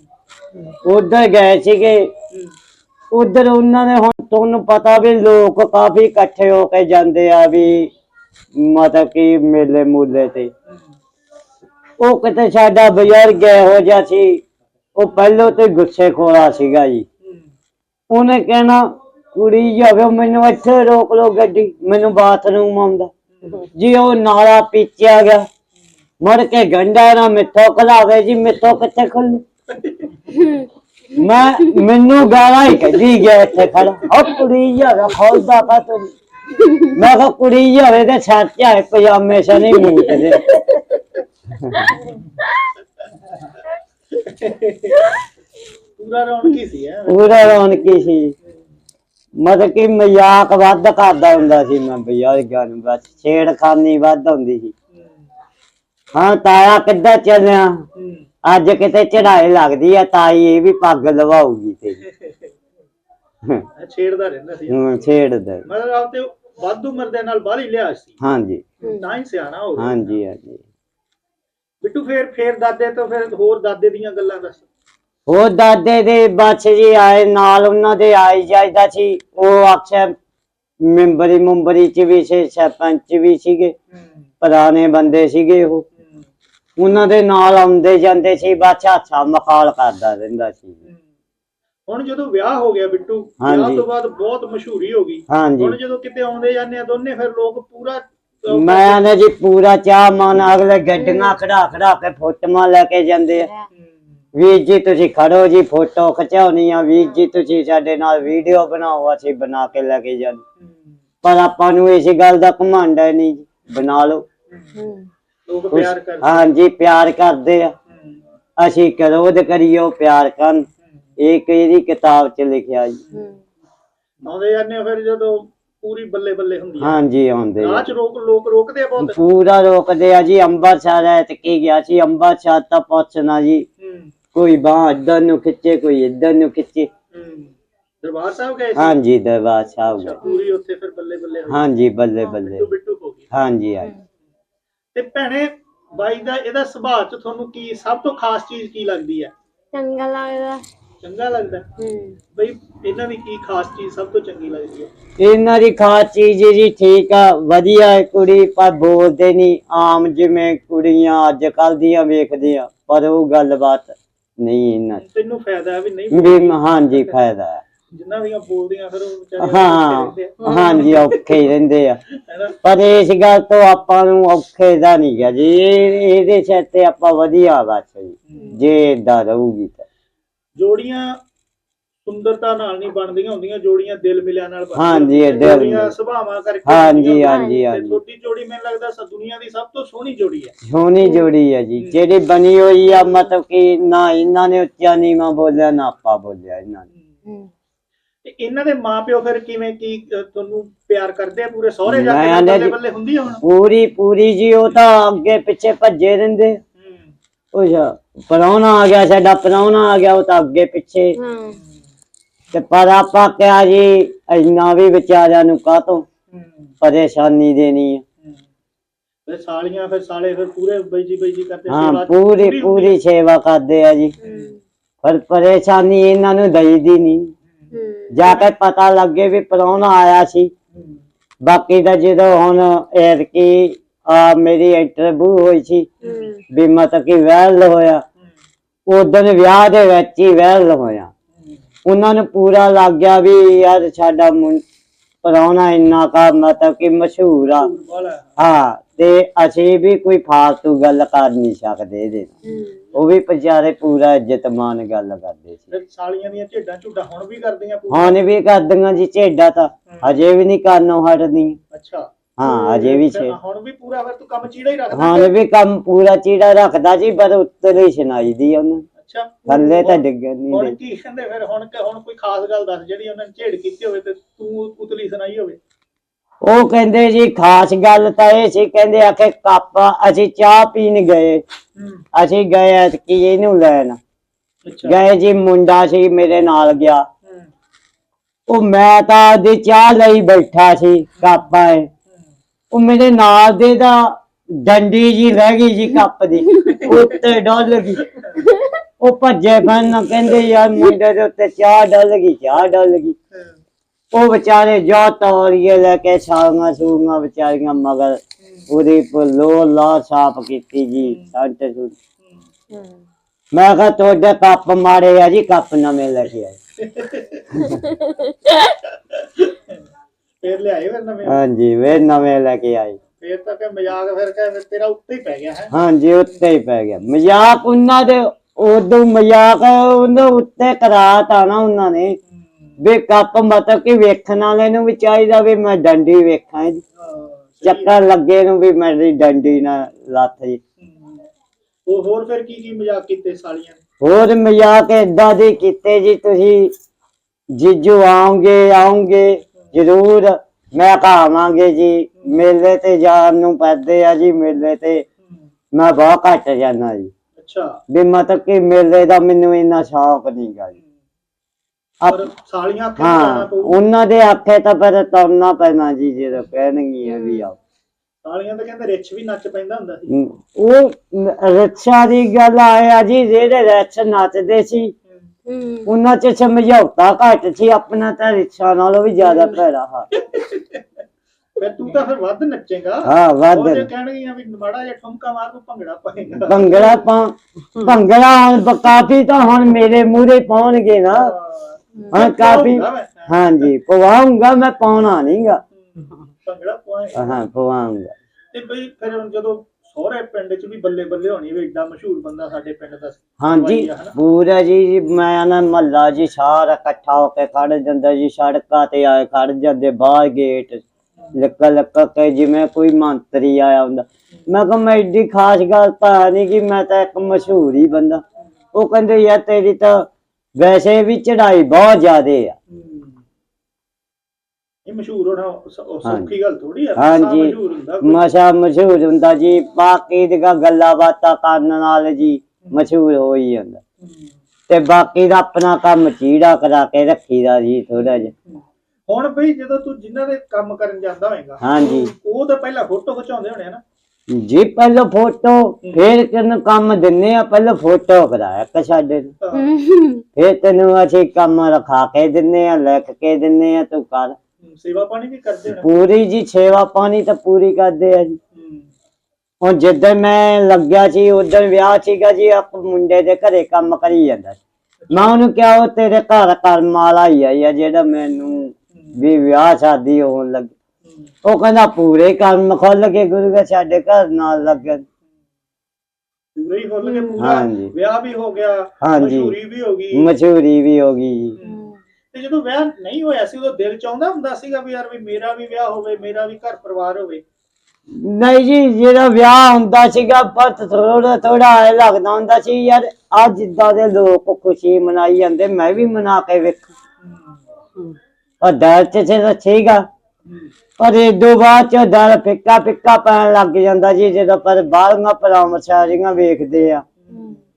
ਉਧਰ ਗਏ ਸੀਗੇ। ਉਧਰ ਉਹਨਾਂ ਨੇ ਹੁਣ ਤੁਹਾਨੂੰ ਪਤਾ ਵੀ ਲੋਕ ਕਾਫੀ ਇਕੱਠੇ ਹੋ ਕੇ ਜਾਂਦੇ ਆ ਵੀ ਮਤਲਬ ਕਿ ਮੇਲੇ ਮੂਲੇ ਤੇ। ਉਹ ਕਿਤੇ ਸਾਡਾ ਬਜ਼ੁਰਗ ਇਹੋ ਜਿਹਾ ਸੀ ਉਹ ਪਹਿਲੋਂ ਤੇ ਗੁੱਸੇ ਖੋਲਾ ਸੀਗਾ ਜੀ। ਉਹਨੇ ਕਹਿਣਾ ਕੁੜੀ ਜਾਵੇ ਮੈਨੂੰ ਇੱਥੇ ਰੋਕ ਲਓ ਗੱਡੀ ਮੈਨੂੰ ਬਾਥਰੂਮ ਆਉਂਦਾ। ਜੀ ਉਹ ਨਾਲਾ ਪੀਚਿਆ ਗਿਆ। ਮੜ ਕੇ ਗੰਡਾ ਨਾ ਮਿੱਥੋਂ ਖਲਾਵੇ ਜੀ ਮਿੱਥੋਂ ਕਿੱਥੇ ਖੁੱਲ ਮੈਂ ਮੈਨੂੰ ਗਾਲਾਂ ਹੀ ਕੱਢੀ ਗਿਆ ਇੱਥੇ ਖੜਾ ਉਹ ਕੁੜੀ ਜਾਵੇ ਖੋਲਦਾ ਪਾ ਤੂੰ। ਮੈਂ ਕਿਹਾ ਕੁੜੀ ਜਾਵੇ ਤੇ ਸੱਚ ਹੈ ਪਜਾਮੇ ਸਨੀ ਮੂਤ ਦੇ। ਪੂਰਾ ਰੌਣਕੀ ਸੀ ਹੈ ਪੂਰਾ ਰੌਣਕੀ ਸੀ। ਮਤਲਬ ਕਿ ਮਜ਼ਾਕ ਵੱਧ ਕਰਦਾ ਹੁੰਦਾ ਸੀ ਮੈਂ ਬਜ਼ੁਰਗਾਂ ਨੂੰ ਬਸ ਛੇੜਖਾਨੀ ਵੱਧ ਹੁੰਦੀ ਸੀ। ਹਾਂ ਤਾਇਆ ਕਿੱਦਾਂ ਚੱਲਿਆ? ਅੱਜ ਕਿਤੇ ਚੜਾਈ ਲੱਗਦੀ ਆ ਤਾਈ ਇਹ ਵੀ ਪੱਗ ਲਵਾਉਗੀ ਤੇ ਛੇੜਦਾ ਰਹਿੰਦਾ ਸੀ। ਹੂੰ ਛੇੜਦਾ। ਮਤਲਬ ਆਪ ਤੇ ਵੱਧ ਉਮਰ ਦੇ ਨਾਲ ਬਾਹਲੀ ਲਿਆ ਸੀ। ਹਾਂਜੀ। ਤਾਂ ਹੀ ਸਿਆਣਾ ਹੋ ਗਿਆ। ਹਾਂਜੀ ਹਾਂਜੀ। ਬਿੱਟੂ ਫੇਰ ਫੇਰ ਦਾਦੇ ਤੋਂ ਫਿਰ ਹੋਰ ਦਾਦੇ ਦੀਆਂ ਗੱਲਾਂ ਦੱਸ। ਉਹ ਦਾਦੇ ਦੇ ਬੱਚ ਜੀ ਆਏ ਨਾਲ ਉਹਨਾਂ ਦੇ ਆਈ ਜਾਇਦਾ ਸੀ। ਉਹ ਅਕਸਰ ਮੈਂਬਰੀ ਮੁੰਬਰੀ ਚ ਵੀ ਸੀ ਸਰਪੰਚ ਵੀ ਸੀਗੇ। ਪੁਰਾਣੇ ਬੰਦੇ ਸੀਗੇ ਉਹ। ਉਹਨਾਂ ਦੇ ਨਾਲ ਆਉਂਦੇ ਜਾਂਦੇ ਸੀ ਬਸ ਹਾਥਾ ਮਖਾਲ ਕਰਦਾ ਰਹਿੰਦਾ ਸੀ। ਹੁਣ ਜਦੋਂ ਵਿਆਹ ਹੋ ਗਿਆ ਬਿੱਟੂ ਵਿਆਹ ਹਾਂਜੀ। ਤੋਂ ਬਾਅਦ ਬਹੁਤ ਮਸ਼ਹੂਰੀ ਹੋ ਗਈ। ਹਾਂਜੀ। ਹੁਣ ਜਦੋਂ ਕਿਤੇ ਆਉਂਦੇ ਜਾਂਦੇ ਆ ਦੋਨੇ ਫਿਰ ਲੋਕ ਪੂਰਾ ਅਹ, ਮੈਂ ਨੇ ਜੀ ਪੂਰਾ ਚਾਹ ਮਨ ਅਗਲੇ ਗੱਡੀਆਂ ਖੜਾ ਖੜਾ ਕੇ ਫੋਟੋਆਂ ਲੈ ਕੇ ਜਾਂਦੇ ਆ। ਹਮ, ਵੀਰ ਜੀ ਤੁਸੀਂ ਖੜੋ ਜੀ ਫੋਟੋ ਖਿਚਾਉਣੀ ਆ ਵੀਰ ਜੀ ਤੁਸੀਂ ਸਾਡੇ ਨਾਲ ਵੀਡੀਓ ਬਣਾਓ ਅਸੀਂ ਬਣਾ ਕੇ ਲੈ ਕੇ ਜਾਂਦੇ। ਹਮ, ਪਰ ਆਪਾਂ ਨੂੰ ਇਸ ਗੱਲ ਦਾ ਘਮੰਡ ਹੈ ਨਹੀਂ ਜੀ ਬਣਾ ਲਓ। ਲੋਕ ਪਿਆਰ ਕਰਦੇ। ਹਾਂਜੀ ਪਿਆਰ ਕਰਦੇ ਆ। ਅਸੀਂ ਕਰੋਧ ਕਰੀਓ ਪਿਆਰ ਕਰਨ? ਇਹ ਕਿਹਦੀ ਕਿਤਾਬ 'ਚ ਲਿਖਿਆ ਜੀ। ਆਉਂਦੇ ਜਾਂਦੇ ਫਿਰ ਜਦੋਂ ਪੂਰੀ ਬੱਲੇ ਬੱਲੇ ਹੁੰਦੀ ਆ। ਹਾਂਜੀ ਆਉਂਦੇ ਆ। ਰਾਹ ਚ ਰੋਕ ਲੋਕ ਰੋਕਦੇ ਆ ਬਹੁਤ? ਪੂਰਾ ਰੋਕਦੇ ਆ ਜੀ। ਅੰਬਰਸਰ ਐ ਤੇ ਕੀ ਗਿਆ ਸੀ। ਅੰਬਰਸਰ ਤਾਂ ਪੁੱਛਣਾ ਜੀ। ਕੋਈ ਬਾਹ ਇੱਧਰ ਨੂੰ ਖਿੱਚੇ ਕੋਈ ਇੱਧਰ ਨੂੰ ਖਿੱਚੇ। ਦਰਬਾਰ ਸਾਹਿਬ ਗਏ ਸੀ? ਹਾਂਜੀ ਦਰਬਾਰ ਸਾਹਿਬ ਗਏ। ਪੂਰੀ ਉੱਥੇ ਫਿਰ ਬੱਲੇ ਬੱਲੇ ਹੋਈ। ਹਾਂਜੀ ਬੱਲੇ ਬੱਲੇ। ਬਿੱਟੂ ਬਿੱਟੂ ਹੋ ਗਈ ਹਾਂਜੀ ਹਾਂਜੀ। ਤੇ ਭੈਣੇ ਬਾਈ ਦਾ ਇਹਦਾ ਸੁਭਾਅ ਚ ਤੁਹਾਨੂੰ ਕੀ ਸਭ ਤੋਂ ਖਾਸ ਚੀਜ਼ ਕੀ ਲੱਗਦੀ ਹੈ? ਚੰਗਾ ਲੱਗਦਾ। ਚੰਗਾ ਲੱਗਦਾ? ਹੂੰ। ਬਈ ਇਹਨਾਂ ਦੀ ਕੀ ਖਾਸ ਚੀਜ਼ ਸਭ ਤੋਂ ਚੰਗੀ ਲੱਗਦੀ ਹੈ? ਇਹਨਾਂ ਦੀ ਖਾਸ ਚੀਜ਼ ਜੀ ਠੀਕ ਆ ਵਧੀਆ ਹੈ ਕੁੜੀ ਪਰ ਬੋਲਦੇ ਨਹੀਂ ਆਮ ਜਿਵੇਂ ਕੁੜੀਆਂ ਅੱਜ ਕੱਲ ਦੀਆਂ ਵੇਖਦੇ ਆ ਪਰ ਉਹ ਗੱਲਬਾਤ ਨਹੀਂ ਇਹਨਾਂ 'ਚ। ਤੈਨੂੰ ਫਾਇਦਾ ਹੈ ਵੀ ਨਹੀਂ ਵੀ ਹਾਂਜੀ ਫਾਇਦਾ ਹੈ। ਜਿਨ੍ਹਾਂ ਦੀਆਂ ਬੋਲਦੀਆਂ ਫਿਰ ਉਹ ਵਿਚਾਰੇ ਹਾਂ ਔਖੇ ਰਹਿੰਦੇ ਆ, ਹਾਂਜੀ ਔਖੇ ਹੀ ਰਹਿੰਦੇ ਆ। ਹੈਨਾ? ਪਰ ਇਸ ਗੱਲ ਤੋਂ ਆਪਾਂ ਨੂੰ ਔਖੇ ਦਾ ਨਹੀਂ ਗਾ ਜੀ ਇਹ- ਇਹਦੇ ਸਿਰ ਤੇ ਆਪਾਂ ਵਧੀਆ ਬਸ ਜੀ ਜੇ ਏਦਾਂ ਰਹੂਗੀ ਤਾਂ। ਜੋੜੀਆਂ ਸੁੰਦਰਤਾ ਨਾਲ ਨਹੀਂ ਬਣਦੀਆਂ ਹੁੰਦੀਆਂ ਜੋੜੀਆਂ ਦਿਲ ਮਿਲਿਆ ਨਾਲ ਬਣਦੀਆਂ ਹਾਂਜੀ, ਇਹ ਦਿਲ ਜੋੜੀਆਂ। ਸੁਭਾਵਾਂ ਕਰਕੇ ਹਾਂਜੀ ਬਣਦੀਆਂ ਹਾਂਜੀ ਤੇ ਹਾਂਜੀ। ਛੋਟੀ ਜੋੜੀ ਮੈਨੂੰ ਲੱਗਦਾ ਸ ਦੁਨੀਆ ਦੀ ਸਭ ਤੋਂ ਸੋਹਣੀ ਜੋੜੀ ਹੈ। ਸੋਹਣੀ ਜੋੜੀ ਹੈ ਜੀ ਜਿਹੜੀ ਬਣੀ ਹੋਈ ਆ ਮਤਲਬ ਕਿ ਨਾ ਇਹਨਾਂ ਨੇ ਉੱਚਾ ਨੀਵਾਂ ਬੋਲਿਆ ਨਾ ਆਪਾਂ ਬੋਲਿਆ ਇਹਨਾਂ ਨੇ। ਤੇ ਇਹਨਾਂ ਦੇ ਮਾਪਿਓ ਫਿਰ ਕਿਵੇਂ ਕੀ ਤੁਹਾਨੂੰ ਪਿਆਰ ਕਰਦੇ ਆ ਪੂਰੇ? ਸਹੁਰੇ ਜਾ ਮੈਂ ਕੇ ਬੱਲੇ ਬੱਲੇ ਹੁੰਦੀ ਆ ਹੁਣ? ਪੂਰੀ ਪੂਰੀ ਜੀ ਉਹ ਤਾਂ ਅੱਗੇ ਪਿੱਛੇ ਭੱਜੇ ਰਹਿੰਦੇ। ਹੂੰ। ਉਹ ਜਾ ਪ੍ਰਾਹੁਣਾ ਆ ਗਿਆ ਸਾਡਾ ਪ੍ਰਾਹੁਣਾ ਆ ਗਿਆ ਉਹ ਤਾਂ ਅੱਗੇ ਪਿੱਛੇ। ਹਾਂ। ਤੇ ਪਰ ਆਪਾਂ ਕਿਹਾ ਜੀ ਇੰਨਾ ਵੀ ਵਿਚਾਰਿਆਂ ਨੂੰ ਕਾਹਤੋਂ? ਹੂੰ। ਪਰੇਸ਼ਾਨੀ ਦੇਣੀ ਹੈ ਹੂੰ। ਫਿਰ ਸਾਲੀਆਂ ਫਿਰ ਸਾਲੇ ਫਿਰ ਪੂਰੇ ਬਈਜੀ ਬਈਜੀ ਕਰਦੇ ਹਾਂ ਸੇਵਾ ਪੂਰੀ ਪੂਰੀ ਸੇਵਾ ਕਰਦੇ ਆ ਜੀ। ਪਰ ਪਰੇਸ਼ਾਨੀ ਇਹਨਾਂ ਨੂੰ ਦਈਦੀ ਨਹੀਂ ਜਾ ਕੇ ਪਤਾ ਲੱਗੇ ਵੀ ਪ੍ਰਾਹੁਣਾ ਆਇਆ ਸੀ। ਬਾਕੀ ਦਾ ਜਦੋਂ ਹੁਣ ਐਤਕੀ ਆ ਮੇਰੀ ਇੰਟਰਵਿਊ ਹੋਈ ਸੀ ਵੀ ਮਤਲਬ ਕਿ ਵੈਲ ਹੋਇਆ। ਉਦੋਂ ਵਿਆਹ ਦੇ ਵਿੱਚ ਹੀ ਵੈਲ ਹੋਇਆ। ਉਹਨਾਂ ਨੂੰ ਪੂਰਾ ਲੱਗ ਗਿਆ ਵੀ ਯਾਰ ਸਾਡਾ ਪ੍ਰਾਹੁਣਾ ਇੰਨਾ ਕਾ ਮਤਲਬ ਕਿ ਮਸ਼ਹੂਰ ਆ। ਹਾਂ ਤੇ ਅਸੀਂ ਵੀ ਕੋਈ ਫਾਲਤੂ ਗੱਲ ਕਰ ਨਹੀਂ ਸਕਦੇ ਇਹਦੇ ਨਾਲ। ਹੂੰ ਉਹ ਵੀ ਵਿਚਾਰੇ ਪੂਰਾ ਇੱਜ਼ਤ ਮਾਨ ਗੱਲ ਕਰਦੇ ਸੀ। ਫਿਰ ਸਾਲੀਆਂ ਦੀਆਂ ਝੇਡਾਂ ਝੁੱਡਾਂ ਹੁਣ ਵੀ ਕਰਦੀਆਂ ਪੂਰੀ ਹੁਣ ਵੀ ਕਰਦੀਆਂ ਜੀ ਝੇਡਾ ਤਾਂ। ਅਜੇ ਵੀ ਨਹੀਂ ਕਰਨੋਂ ਹਟਦੀ। ਅੱਛਾ। ਹਾਂ ਅਜੇ ਵੀ ਛੇ। ਹੁਣ ਵੀ ਪੂਰਾ ਫਿਰ ਤੂੰ ਕੰਮ ਚੀੜਾ ਹੀ ਰੱਖਦਾ ਹੁਣ ਵੀ ਕੰਮ ਪੂਰਾ ਚੀੜਾ ਰੱਖਦਾ ਜੀ ਪਰ ਉੱਤਰ ਹੀ ਸੁਣਾਈ ਦੀ ਉਹਨੂੰ। ਅੱਛਾ। ਥੱਲੇ ਤਾਂ ਡਿੱਗਣ ਨਹੀਂ ਹੁਣ ਕੀ ਕਹਿੰਦੇ ਫਿਰ? ਹੁਣ ਹੁਣ ਕੋਈ ਖਾਸ ਗੱਲ ਦੱਸ ਜਿਹੜੀ ਉਹਨਾਂ ਨੇ ਝੇੜ ਕੀਤੀ ਹੋਵੇ ਤੇ ਤੂੰ ਉਤਲੀ ਸੁਣਾਈ ਹੋਵੇ। ਉਹ ਕਹਿੰਦੇ ਜੀ ਖਾਸ ਗੱਲ ਤਾਂ ਇਹ ਸੀ ਕਹਿੰਦੇ ਆਖੇ ਕੱਪ ਅਸੀਂ ਚਾਹ ਪੀਣ ਗਏ। ਅਸੀਂ ਗਏ ਐਤਕੀ ਇਹਨੂੰ ਲੈਣ। ਗਏ ਜੀ ਮੁੰਡਾ ਸੀ ਮੇਰੇ ਨਾਲ ਗਿਆ। ਉਹ ਮੈਂ ਤਾਂ ਦੀ ਚਾਹ ਲਈ ਬੈਠਾ ਸੀ ਕੱਪ ਆਏ। ਉਹ ਮੇਰੇ ਨਾਲ ਦੇ ਦਾ ਡੰਡੀ ਜੀ ਰਹਿ ਗਈ ਜੀ ਕੱਪ ਦੀ। ਉੱਤੇ ਡੁੱਲ ਗਈ। ਉਹ ਭੱਜੇ ਬੰਨ ਕਹਿੰਦੇ ਯਾਰ ਮੁੰਡੇ ਦੇ ਉੱਤੇ ਚਾਹ ਡੁੱਲ ਗਈ ਚਾਹ ਡੁੱਲ ਗਈ। ਉਹ ਵਿਚਾਰੇ ਜੋ ਤੌਲੀਏ ਲੈ ਕੇ ਸਾਂਗਾ ਸੂਗਾ ਵਿਚਾਰੀਆਂ ਮਗਰ ਉਹਦੀ ਲੋ ਲਾ ਸਾਫ਼ ਕੀਤੀ ਜੀ ਸੰਟ ਸੁ ਮੈਂ ਕਿਹਾ ਤੁਹਾਡੇ ਕੱਪ ਮਾੜੇ ਆ ਜੀ ਕੱਪ ਨਵੇਂ ਲੈ ਕੇ ਆਏ। ਫਿਰ ਲਿਆਏ ਫਿਰ ਨਵੇਂ? ਹਾਂਜੀ ਵੇ ਨਵੇਂ ਲੈ ਕੇ ਆਏ। ਫਿਰ ਤਾਂ ਕਿ ਮਜ਼ਾਕ ਫਿਰ ਕਿ ਫਿਰ ਤੇਰਾ ਉੱਤੇ ਹੀ ਪੈ ਗਿਆ ਹੈ? ਹਾਂਜੀ ਉੱਤੇ ਹੀ ਪੈ ਗਿਆ। ਮਜ਼ਾਕ ਉਹਨਾਂ ਦੇ ਉਦੋਂ ਮਜ਼ਾਕ ਉਹਨਾਂ ਉੱਤੇ ਕਰਾਤਾ ਨਾ ਉਹਨਾਂ ਨੇ। ਵੀ ਕੱਪ ਮਤਲਬ ਕਿ ਵੇਖਣ ਵਾਲੇ ਨੂੰ ਵੀ ਚਾਹੀਦਾ ਵੀ ਮੈਂ ਡੰਡੀ ਵੇਖਾਂ ਇਹਦੀ ਚੱਕਰ ਲੱਗੇ ਨੂੰ ਵੀ ਮੇਰੀ ਡੰਡੀ ਨਾਲ ਲੱਥ ਜੀ। ਉਹ ਹੋਰ ਫਿਰ ਕੀ ਕੀ ਮਜ਼ਾਕ ਕੀਤੇ ਸਾਲੀਆਂ ਹੋਰ ਮਜ਼ਾਕ ਏਦਾਂ ਦੇ ਕੀਤੇ ਜੀ ਤੁਸੀਂ ਜੀਜੂ ਆਉਂਗੇ ਆਉਂਗੇ ਜ਼ਰੂਰ ਮੈਂ ਕਹਾਵਾਂਗੇ ਜੀ। ਮੇਲੇ ਤੇ ਜਾਣ ਨੂੰ ਪੈਦੇ ਆ ਜੀ ਮੇਲੇ ਤੇ ਮੈਂ ਬਹੁਤ ਘੱਟ ਜਾਂਦਾ ਜੀ। ਅੱਛਾ। ਵੀ ਮਤਲਬ ਕਿ ਮੇਲੇ ਦਾ ਮੈਨੂੰ ਇੰਨਾ ਸ਼ੌਕ ਨਹੀਂ ਗਾ ਜੀ। ਔਰ ਸਾਲੀਆਂ ਆਖੇ ਜਾਣਾ ਹਾਂ ਪਊ ਉਹਨਾਂ ਦੇ ਆਖੇ ਤਾਂ ਫਿਰ ਤੁਰਨਾ ਪੈਣਾ ਜੀ ਜਦੋਂ ਕਹਿਣਗੀਆਂ ਵੀ ਆ ਸਾਲੀਆਂ ਤਾਂ ਕਹਿੰਦੇ ਰਿਛ ਵੀ ਨੱਚ ਪੈਂਦਾ ਹੁੰਦਾ ਸੀ। ਉਹ ਰੱਛਾ ਦੀ ਗੱਲ ਆਇਆ ਜੀ ਜਿਹੜੇ ਰੱਛ ਨੱਚਦੇ ਸੀ ਹੂੰ। ਉਹਨਾਂ ਚ ਸਮਝੌਤਾ ਘੱਟ ਸੀ ਆਪਣਾ ਤਾਂ ਰਿਕਸ਼ਾ ਨਾਲੋਂ ਵੀ ਜ਼ਿਆਦਾ ਭੈੜਾ ਹਾਂ ਫਿਰ ਤੂੰ ਤਾਂ ਫਿਰ ਵੱਧ ਨੱਚੇਗਾ। ਹਾਂ ਵੱਧ। ਉਹ ਜੇ ਕਹਿਣਗੀਆਂ ਵੀ ਮਾੜਾ ਜਿਹਾ ਠੁਮਕਾ ਮਾਰ ਤੂੰ ਭੰਗੜਾ ਪਾਏਗਾ। ਭੰਗੜਾ ਪਾ ਭੰਗੜਾ ਹੁਣ ਕਾਫੀ ਤਾਂ ਹੁਣ ਮੇਰੇ ਮੂਹਰੇ ਪਾਉਣਗੇ ਨਾ। ਹੁਣ ਕਾਫੀ। ਹਾਂਜੀ ਪਵਾਉਂਗਾ ਮੈਂ ਪਾਉਣਾ ਨਹੀਂਗਾ। ਭੰਗੜਾ ਹਾਂ ਪਵਾਉਂਗਾ। ਤੇ ਬਈ ਫਿਰ ਹੁਣ ਜਦੋਂ ਸਹੁਰੇ ਪਿੰਡ 'ਚ ਵੀ ਬੱਲੇ ਬੱਲੇ ਹੋਣੀ ਵੀ ਏਡਾ ਮਸ਼ਹੂਰ ਬੰਦਾ ਸਾਡੇ ਪਿੰਡ ਦਾ ਹਾਂਜੀ। ਪੂਰਾ ਜੀ ਮੈਂ ਨਾ ਮਹੱਲਾ ਜੀ ਸਾਰਾ ਇਕੱਠਾ ਹੋ ਕੇ ਖੜ ਜਾਂਦਾ ਜੀ ਸੜਕਾਂ ਤੇ ਆਏ ਖੜ ਜਾਂਦੇ ਬਾਹਰ ਗੇਟ ਲੱਕਾ ਲੱਕਾ ਕੇ ਜਿਵੇਂ ਕੋਈ ਮੰਤਰੀ ਆਇਆ ਹੁੰਦਾ। ਮੈਂ ਕਿਹਾ ਮੈਂ ਏਡੀ ਖਾਸ ਗੱਲ ਤਾਂ ਹੈ ਨਹੀਂ ਕਿ ਮੈਂ ਤਾਂ ਇੱਕ ਮਸ਼ਹੂਰ ਹੀ ਬੰਦਾ। ਉਹ ਕਹਿੰਦੇ ਯਾਰ ਤੇਰੀ ਤਾਂ ਵੈਸੇ ਵੀ ਚੜਾਈ ਬਹੁਤ ਜ਼ਿਆਦੇ ਆ। ਇਹ ਮਸ਼ਹੂਰ ਹੋਣਾ। ਸੌਖੀ ਗੱਲ ਥੋੜੀ ਆ। ਹਾਂਜੀ। ਮਸ਼ਾ ਮਸ਼ਹੂਰ ਹੁੰਦਾ ਜੀ ਬਾਕੀ ਦੀਆਂ ਗੱਲਾਂ ਬਾਤਾਂ ਕਰਨ ਨਾਲ ਜੀ ਮਸ਼ਹੂਰ ਹੋ ਹੀ ਜਾਂਦਾ। ਤੇ ਬਾਕੀ ਦਾ ਆਪਣਾ ਕੰਮ ਚੀੜਾ ਕਰਾ ਕੇ ਰੱਖੀਦਾ ਜੀ ਥੋੜਾ ਜਿਹਾ। ਹੁਣ ਬਈ ਜਦੋਂ ਤੂੰ ਜਿਨ੍ਹਾਂ ਦੇ ਕੰਮ ਕਰਨ ਜਾਂਦਾ ਹੋਏਗਾ ਹਾਂਜੀ। ਉਹ ਤਾਂ ਪਹਿਲਾਂ ਫੋਟੋ ਖਿਚਾਉਂਦੇ ਹੋਣੇ ਆ ਨਾ। ਜੀ ਪਹਿਲਾਂ ਫੋਟੋ ਫੇਰ ਤੈਨੂੰ ਕੰਮ ਦਿੰਨੇ ਆ ਪਹਿਲਾਂ ਫੋਟੋ ਕਰਾਇਆ ਕਿ ਸਾਡੇ ਨੂੰ। ਹਾਂ। ਫੇਰ ਤੈਨੂੰ ਅਸੀਂ ਕੰਮ ਰਖਾ ਕੇ ਦਿੰਨੇ ਆ ਲਿਖ ਕੇ ਦਿੰਨੇ ਆ ਤੂੰ ਕਰ ਹੂੰ, ਸੇਵਾ ਪਾਣੀ ਵੀ ਕਰਦੇ ਹੋਣੇ ਪੂਰੀ ਜੀ ਸੇਵਾ ਪਾਣੀ ਤਾਂ ਪੂਰੀ ਕਰਦੇ ਆ ਜੀ ਹੂੰ। ਹੁਣ ਜਿੱਦਣ ਮੈਂ ਲੱਗਿਆ ਸੀ ਉਦੋਂ ਵਿਆਹ ਸੀਗਾ ਜੀ ਆਪ ਮੁੰਡੇ ਦੇ ਘਰੇ ਕੰਮ ਕਰੀ ਜਾਂਦਾ ਸੀ। ਮੈਂ ਉਹਨੂੰ ਕਿਹਾ ਉਹ ਤੇਰੇ ਘਰ ਕਰਮ ਵਾਲਾ ਹੀ ਆ ਯਾ ਜਿਹੜਾ ਮੈਨੂੰ ਵੀ ਵਿਆਹ ਸ਼ਾਦੀ ਹੋਣ ਲੱਗੀ ਉਹ ਕਹਿੰਦਾ ਪੂਰੇ ਕਰਮ ਖੁੱਲ ਕੇ ਗੁਰੂ ਕੇ ਸਾਡੇ ਘਰ ਨਾਲ ਲੱਗਣ ਪੂਰੇ ਹੀ ਖੁੱਲ ਕੇ ਪੂਰਾ। ਹਾਂਜੀ। ਵਿਆਹ ਵੀ ਹੋ ਗਿਆ ਹਾਂਜੀ। ਮਸ਼ਹੂਰੀ ਵੀ ਹੋ ਗਈ। ਮਸ਼ਹੂਰੀ ਵੀ ਹੋ ਗਈ। ਜੀ ਤੇ ਜਦੋਂ ਵਿਆਹ ਨਹੀਂ ਹੋਇਆ ਸੀ ਉਦੋਂ ਦਿਲ ਚਾਹੁੰਦਾ ਹੁੰਦਾ ਸੀਗਾ ਵੀ ਯਾਰ ਵੀ ਮੇਰਾ ਵੀ ਵਿਆਹ ਹੋਵੇ ਮੇਰਾ ਵੀ ਘਰ ਪਰਿਵਾਰ ਹੋਵੇ। ਨਹੀਂ ਜੀ ਜਿਹੜਾ ਵਿਆਹ ਹੁੰਦਾ ਸੀਗਾ ਪਰ ਥੋੜਾ ਥੋੜਾ ਐ ਲੱਗਦਾ ਹੁੰਦਾ ਸੀ ਯਾਰ ਅੱਜ ਜਿੱਦਾਂ ਦੇ ਲੋਕ ਖੁਸ਼ੀ ਮਨਾਈ ਜਾਂਦੇ ਮੈਂ ਵੀ ਮਨਾ ਕੇ ਵੇਖਾਂ। ਉਹ ਦਿਲ ਚ ਤੇ ਸੀਗਾ। ਪਰ ਇਦੋਂ ਬਾਅਦ ਚ ਦਿਲ ਫਿੱਕਾ ਫਿੱਕਾ ਪੈਣ ਲੱਗ ਜਾਂਦਾ ਜੀ ਜਦੋਂ ਪਰ ਬਾਹਰੋਂ ਪਰਾਮਰਸ਼ਾਰੀਆਂ ਵੇਖਦੇ ਆ।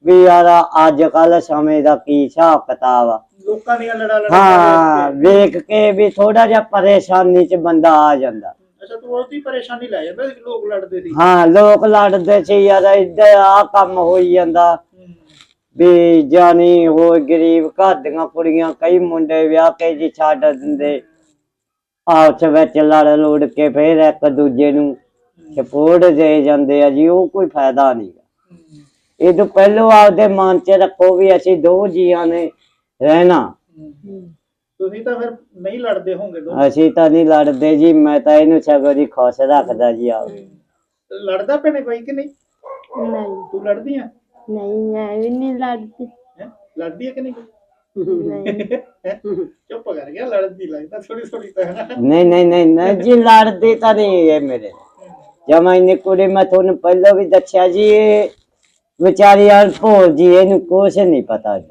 ਵੀ ਯਾਰ ਅੱਜ ਕੱਲ ਸਮੇਂ ਦਾ ਕੀ ਹਿਸਾਬ ਕਿਤਾਬ ਆ। ਲੋਕਾਂ ਦੀਆਂ ਲੜਾ ਲੜਾ ਹਾਂ ਵੇਖ ਕੇ ਵੀ ਥੋੜਾ ਜਿਹਾ ਪਰੇਸ਼ਾਨੀ ਚ ਬੰਦਾ ਆ ਜਾਂਦਾ। ਅੱਛਾ ਤੂੰ ਉਹਦੀ ਪਰੇਸ਼ਾਨੀ ਲੈ ਜਾਂਦਾ ਲੋਕ ਲੜਦੇ ਸੀ। ਹਾਂ ਲੋਕ ਲੜਦੇ ਸੀ ਯਾਰ ਇੱਧਰ ਆ ਕੰਮ ਹੋਈ ਜਾਂਦਾ। ਵੀ ਜਾਨੀ ਹੋਰ ਗਰੀਬ ਘਰ ਦੀਆਂ ਕੁੜੀਆਂ ਕਈ ਮੁੰਡੇ ਵਿਆਹ ਕੇ ਜੀ ਛੱਡ ਦਿੰਦੇ। ਆਪਸ ਵਿੱਚ ਲੜ ਲੁੜ ਕੇ ਫਿਰ ਇੱਕ ਦੂਜੇ ਨੂੰ ਸਪੋਰਟ ਦੇ ਜਾਂਦੇ ਆ ਜੀ ਉਹ ਕੋਈ ਫਾਇਦਾ ਨਹੀਂ ਇਹ ਤੋਂ ਪਹਿਲਾਂ ਆਪਦੇ ਮਨ 'ਚ ਰੱਖੋ ਵੀ ਅਸੀਂ ਦੋ ਜੀਆਂ ਨੇ ਰਹਿਣਾ। ਤੁਸੀਂ ਤਾਂ ਫਿਰ ਨਹੀਂ ਲੜਦੇ ਹੋਗੇ ਦੋ। ਅਸੀਂ ਤਾਂ ਨਹੀਂ ਲੜਦੇ ਜੀ ਮੈਂ ਤਾਂ ਇਹਨੂੰ ਸਗੋਂ ਜੀ ਖੁਸ਼ ਰੱਖਦਾ ਜੀ ਆਪ ਲੜਦਾ ਭੈਣੇ ਬਾਈ ਕਿ ਨਹੀਂ? ਨਹੀਂ। ਤੂੰ ਲੜਦੀ ਆ? ਨਹੀਂ ਮੈਂ ਵੀ ਨਹੀਂ ਲੜਦੀ। ਹੈਂ? ਲੜਦੀ ਹੈ ਕਿ ਨਹੀਂ? ਨਹੀਂ। ਹੈਂ? ਚੁੱਪ ਕਰ ਗਿਆ ਲੜਦੀ ਲੱਗਦਾ ਥੋੜੀ ਥੋੜੀ ਤਾਂ। ਹੈ ਨਾ ਨਹੀਂ ਨਹੀਂ ਨਹੀਂ ਨਹੀਂ ਜੀ ਲੜਦੇ ਤਾਂ ਨਹੀਂ ਇਹ ਮੇਰੇ। ਜਮਾ ਇਹਨੇ ਕੁੜੀ ਮੈਂ ਤੁਹਾਨੂੰ ਪਹਿਲਾਂ ਵੀ ਦੱਸਿਆ ਜੀ ਇਹ ਵਿਚਾਰੀ ਅਨਭੋਲ ਜੀ ਇਹਨੂੰ ਕੁਛ ਨਹੀਂ ਪਤਾ ਜੀ।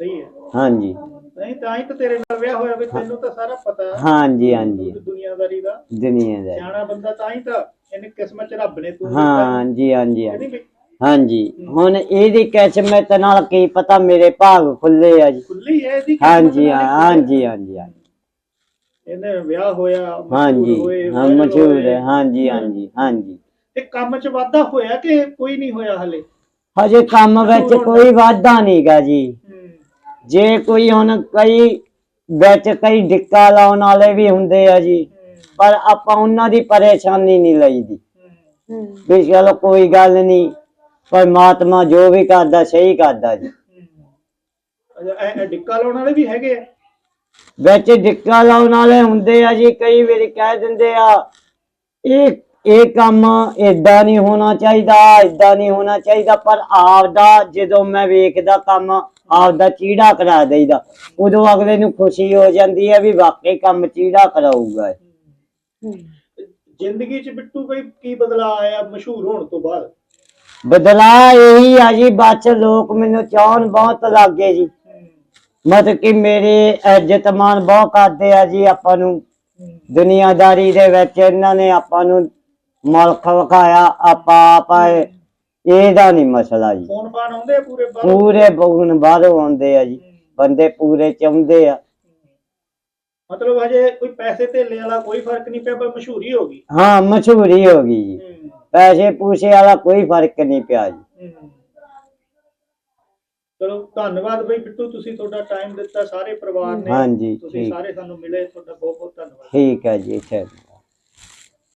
ਸਹੀ ਹੈ। ਹਾਂਜੀ। ਨਹੀਂ ਤਾਂ ਹੀ ਤਾਂ ਤੇਰੇ ਨਾਲ ਵਿਆਹ ਹੋਇਆ ਵੀ ਤੈਨੂੰ ਤਾਂ ਸਾਰਾ ਪਤਾ। ਹੈ ਹਾਂਜੀ। ਹਾਂਜੀ ਦੁਨੀਆਦਾਰੀ ਦਾ। ਦੁਨੀਆ ਦਾ ਸਿਆਣਾ ਬੰਦਾ ਤਾਂ ਹੀ ਤਾਂ ਇਹਨੇ ਕਿਸਮਤ ਚ ਰੱਬ ਨੇ ਤੂੰ ਹਾਂਜੀ ਹਾਂਜੀ ਕਹਿੰਦੀ ਹਾਂਜੀ ਵੀ ਹਾਂਜੀ। ਹੁਣ ਇਹਦੀ ਕਿਸਮਤ ਨਾਲ ਕੀ ਪਤਾ ਮੇਰੇ ਭਾਗ ਖੁੱਲੇ ਆ ਜੀ। ਖੁੱਲੀ ਹੈ ਇਹਦੀ ਕਿਸਮਤ ਹਾਂਜੀ ਨਾਲ ਹੀ ਹਾਂਜੀ ਹਾਂਜੀ ਹਾਂਜੀ। ਇਹਨੇ ਵਿਆਹ ਹੋਇਆ ਮਸ਼ਹੂਰ ਹਾਂਜੀ ਹਾਂ viral ਮਸ਼ਹੂਰ ਹੋਏ। ਹੈ ਹਾਂਜੀ ਹਾਂਜੀ ਹਾਂਜੀ। ਤੇ ਕੰਮ ਚ ਵਾਧਾ ਹੋਇਆ ਕਿ ਕੋਈ ਨਹੀਂ ਹੋਇਆ ਹਲੇ? ਹਜੇ ਕੰਮ ਵਿੱਚ ਕੋਈ ਵਾਧਾ ਨਹੀਂਗਾ ਜੀ। ਜੇ ਕੋਈ ਹੁਣ ਕਈ ਵਿੱਚ ਕਈ ਡਿੱਕਾ ਲਾਉਣ ਵਾਲੇ ਵੀ ਹੁੰਦੇ ਆ ਜੀ ਪਰ ਆਪਾਂ ਉਹਨਾਂ ਦੀ ਪਰੇਸ਼ਾਨੀ ਨਹੀਂ ਲਈਦੀ। ਵੀ ਚਲੋ ਕੋਈ ਗੱਲ ਨਹੀਂ ਪਰਮਾਤਮਾ ਜੋ ਵੀ ਕਰਦਾ ਸਹੀ ਕਰਦਾ ਜੀ। ਅੱਛਾ ਇਹ- ਇਹ ਡਿੱਕਾ ਲਾਉਣ ਵਾਲੇ ਵੀ ਹੈਗੇ ਆ? ਵਿੱਚ ਡਿੱਕਾ ਲਾਉਣ ਵਾਲੇ ਹੁੰਦੇ ਆ ਜੀ ਕਈ ਵਾਰੀ ਕਹਿ ਦਿੰਦੇ ਆ ਇਹ ਇਹ ਕੰਮ ਏਦਾਂ ਨਹੀਂ ਹੋਣਾ ਚਾਹੀਦਾ ਏਦਾਂ ਨਹੀਂ ਹੋਣਾ ਚਾਹੀਦਾ ਪਰ ਆਪਦਾ ਜਦੋਂ ਮੈਂ ਵੇਖਦਾ ਕੰਮ ਆਪਦਾ ਚੀੜਾ ਕਰਾ ਦੇਈਦਾ। ਉਦੋਂ ਅਗਲੇ ਨੂੰ ਖੁਸ਼ੀ ਹੋ ਜਾਂਦੀ ਹੈ ਵੀ ਵਾਕਈ ਕੰਮ ਚੀੜਾ ਕਰਾਊਗਾ। ਜ਼ਿੰਦਗੀ ਚ ਬਿੱਟੂ ਕੋਈ ਕੀ ਬਦਲਾਅ ਆਇਆ ਮਸ਼ਹੂਰ ਹੋਣ ਤੋਂ ਬਾਅਦ? ਬਦਲਾ ਇਹੀ ਆ ਜੀ ਬਸ ਲੋਕ ਮੈਨੂੰ ਚਾਹਣ ਬਹੁਤ ਲੱਗੇ ਜੀ। ਮਤਲਬ ਕਿ ਮੇਰੇ ਇੱਜ਼ਤ ਮਾਨ ਬਹੁਤ ਕਰਦੇ ਆ ਜੀ ਆਪਾਂ ਨੂੰ। ਦੁਨੀਆਦਾਰੀ ਦੇ ਵਿੱਚ ਇਹਨਾਂ ਨੇ ਆਪਾਂ ਨੂੰ ਮਲਕ ਵਿਖਾਇਆ ਆਪਾਂ ਆਪਾਂ ਇਹ- ਇਹਦਾ ਨਹੀਂ ਮਸਲਾ ਜੀ। ਫੋਨ ਆਉਂਦੇ ਪੂਰੇ ਬਾਹਰੋਂ? ਪੂਰੇ ਬਗਨ ਬਾਹਰੋਂ ਆਉਂਦੇ ਆ ਜੀ। ਬੰਦੇ ਪੂਰੇ ਚਾਹੁੰਦੇ ਆ। ਮਤਲਬ ਹਜੇ ਕੋਈ ਪੈਸੇ ਧੇਲੇ ਵਾਲਾ ਕੋਈ ਫ਼ਰਕ ਨਹੀਂ ਪਿਆ ਪਰ ਮਸ਼ਹੂਰੀ ਹੋ ਗਈ। ਹਾਂ ਮਸ਼ਹੂਰੀ ਹੋ ਗਈ ਜੀ। ਪੈਸੇ ਪੂਸੇ ਵਾਲਾ ਕੋਈ ਫ਼ਰਕ ਨਹੀਂ ਪਿਆ ਜੀ। ਚਲੋ ਧੰਨਵਾਦ ਬਈ ਬਿੱਟੂ ਤੁਸੀਂ ਤੁਹਾਡਾ ਟਾਈਮ ਦਿੱਤਾ ਸਾਰੇ ਪਰਿਵਾਰ ਨੇ ਹਾਂਜੀ ਤੁਸੀਂ ਠੀਕ। ਸਾਰੇ ਸਾਨੂੰ ਮਿਲੇ ਤੁਹਾਡਾ ਬਹੁਤ ਬਹੁਤ ਧੰਨਵਾਦ। ਠੀਕ ਹੈ ਜੀ ਅੱਛਾ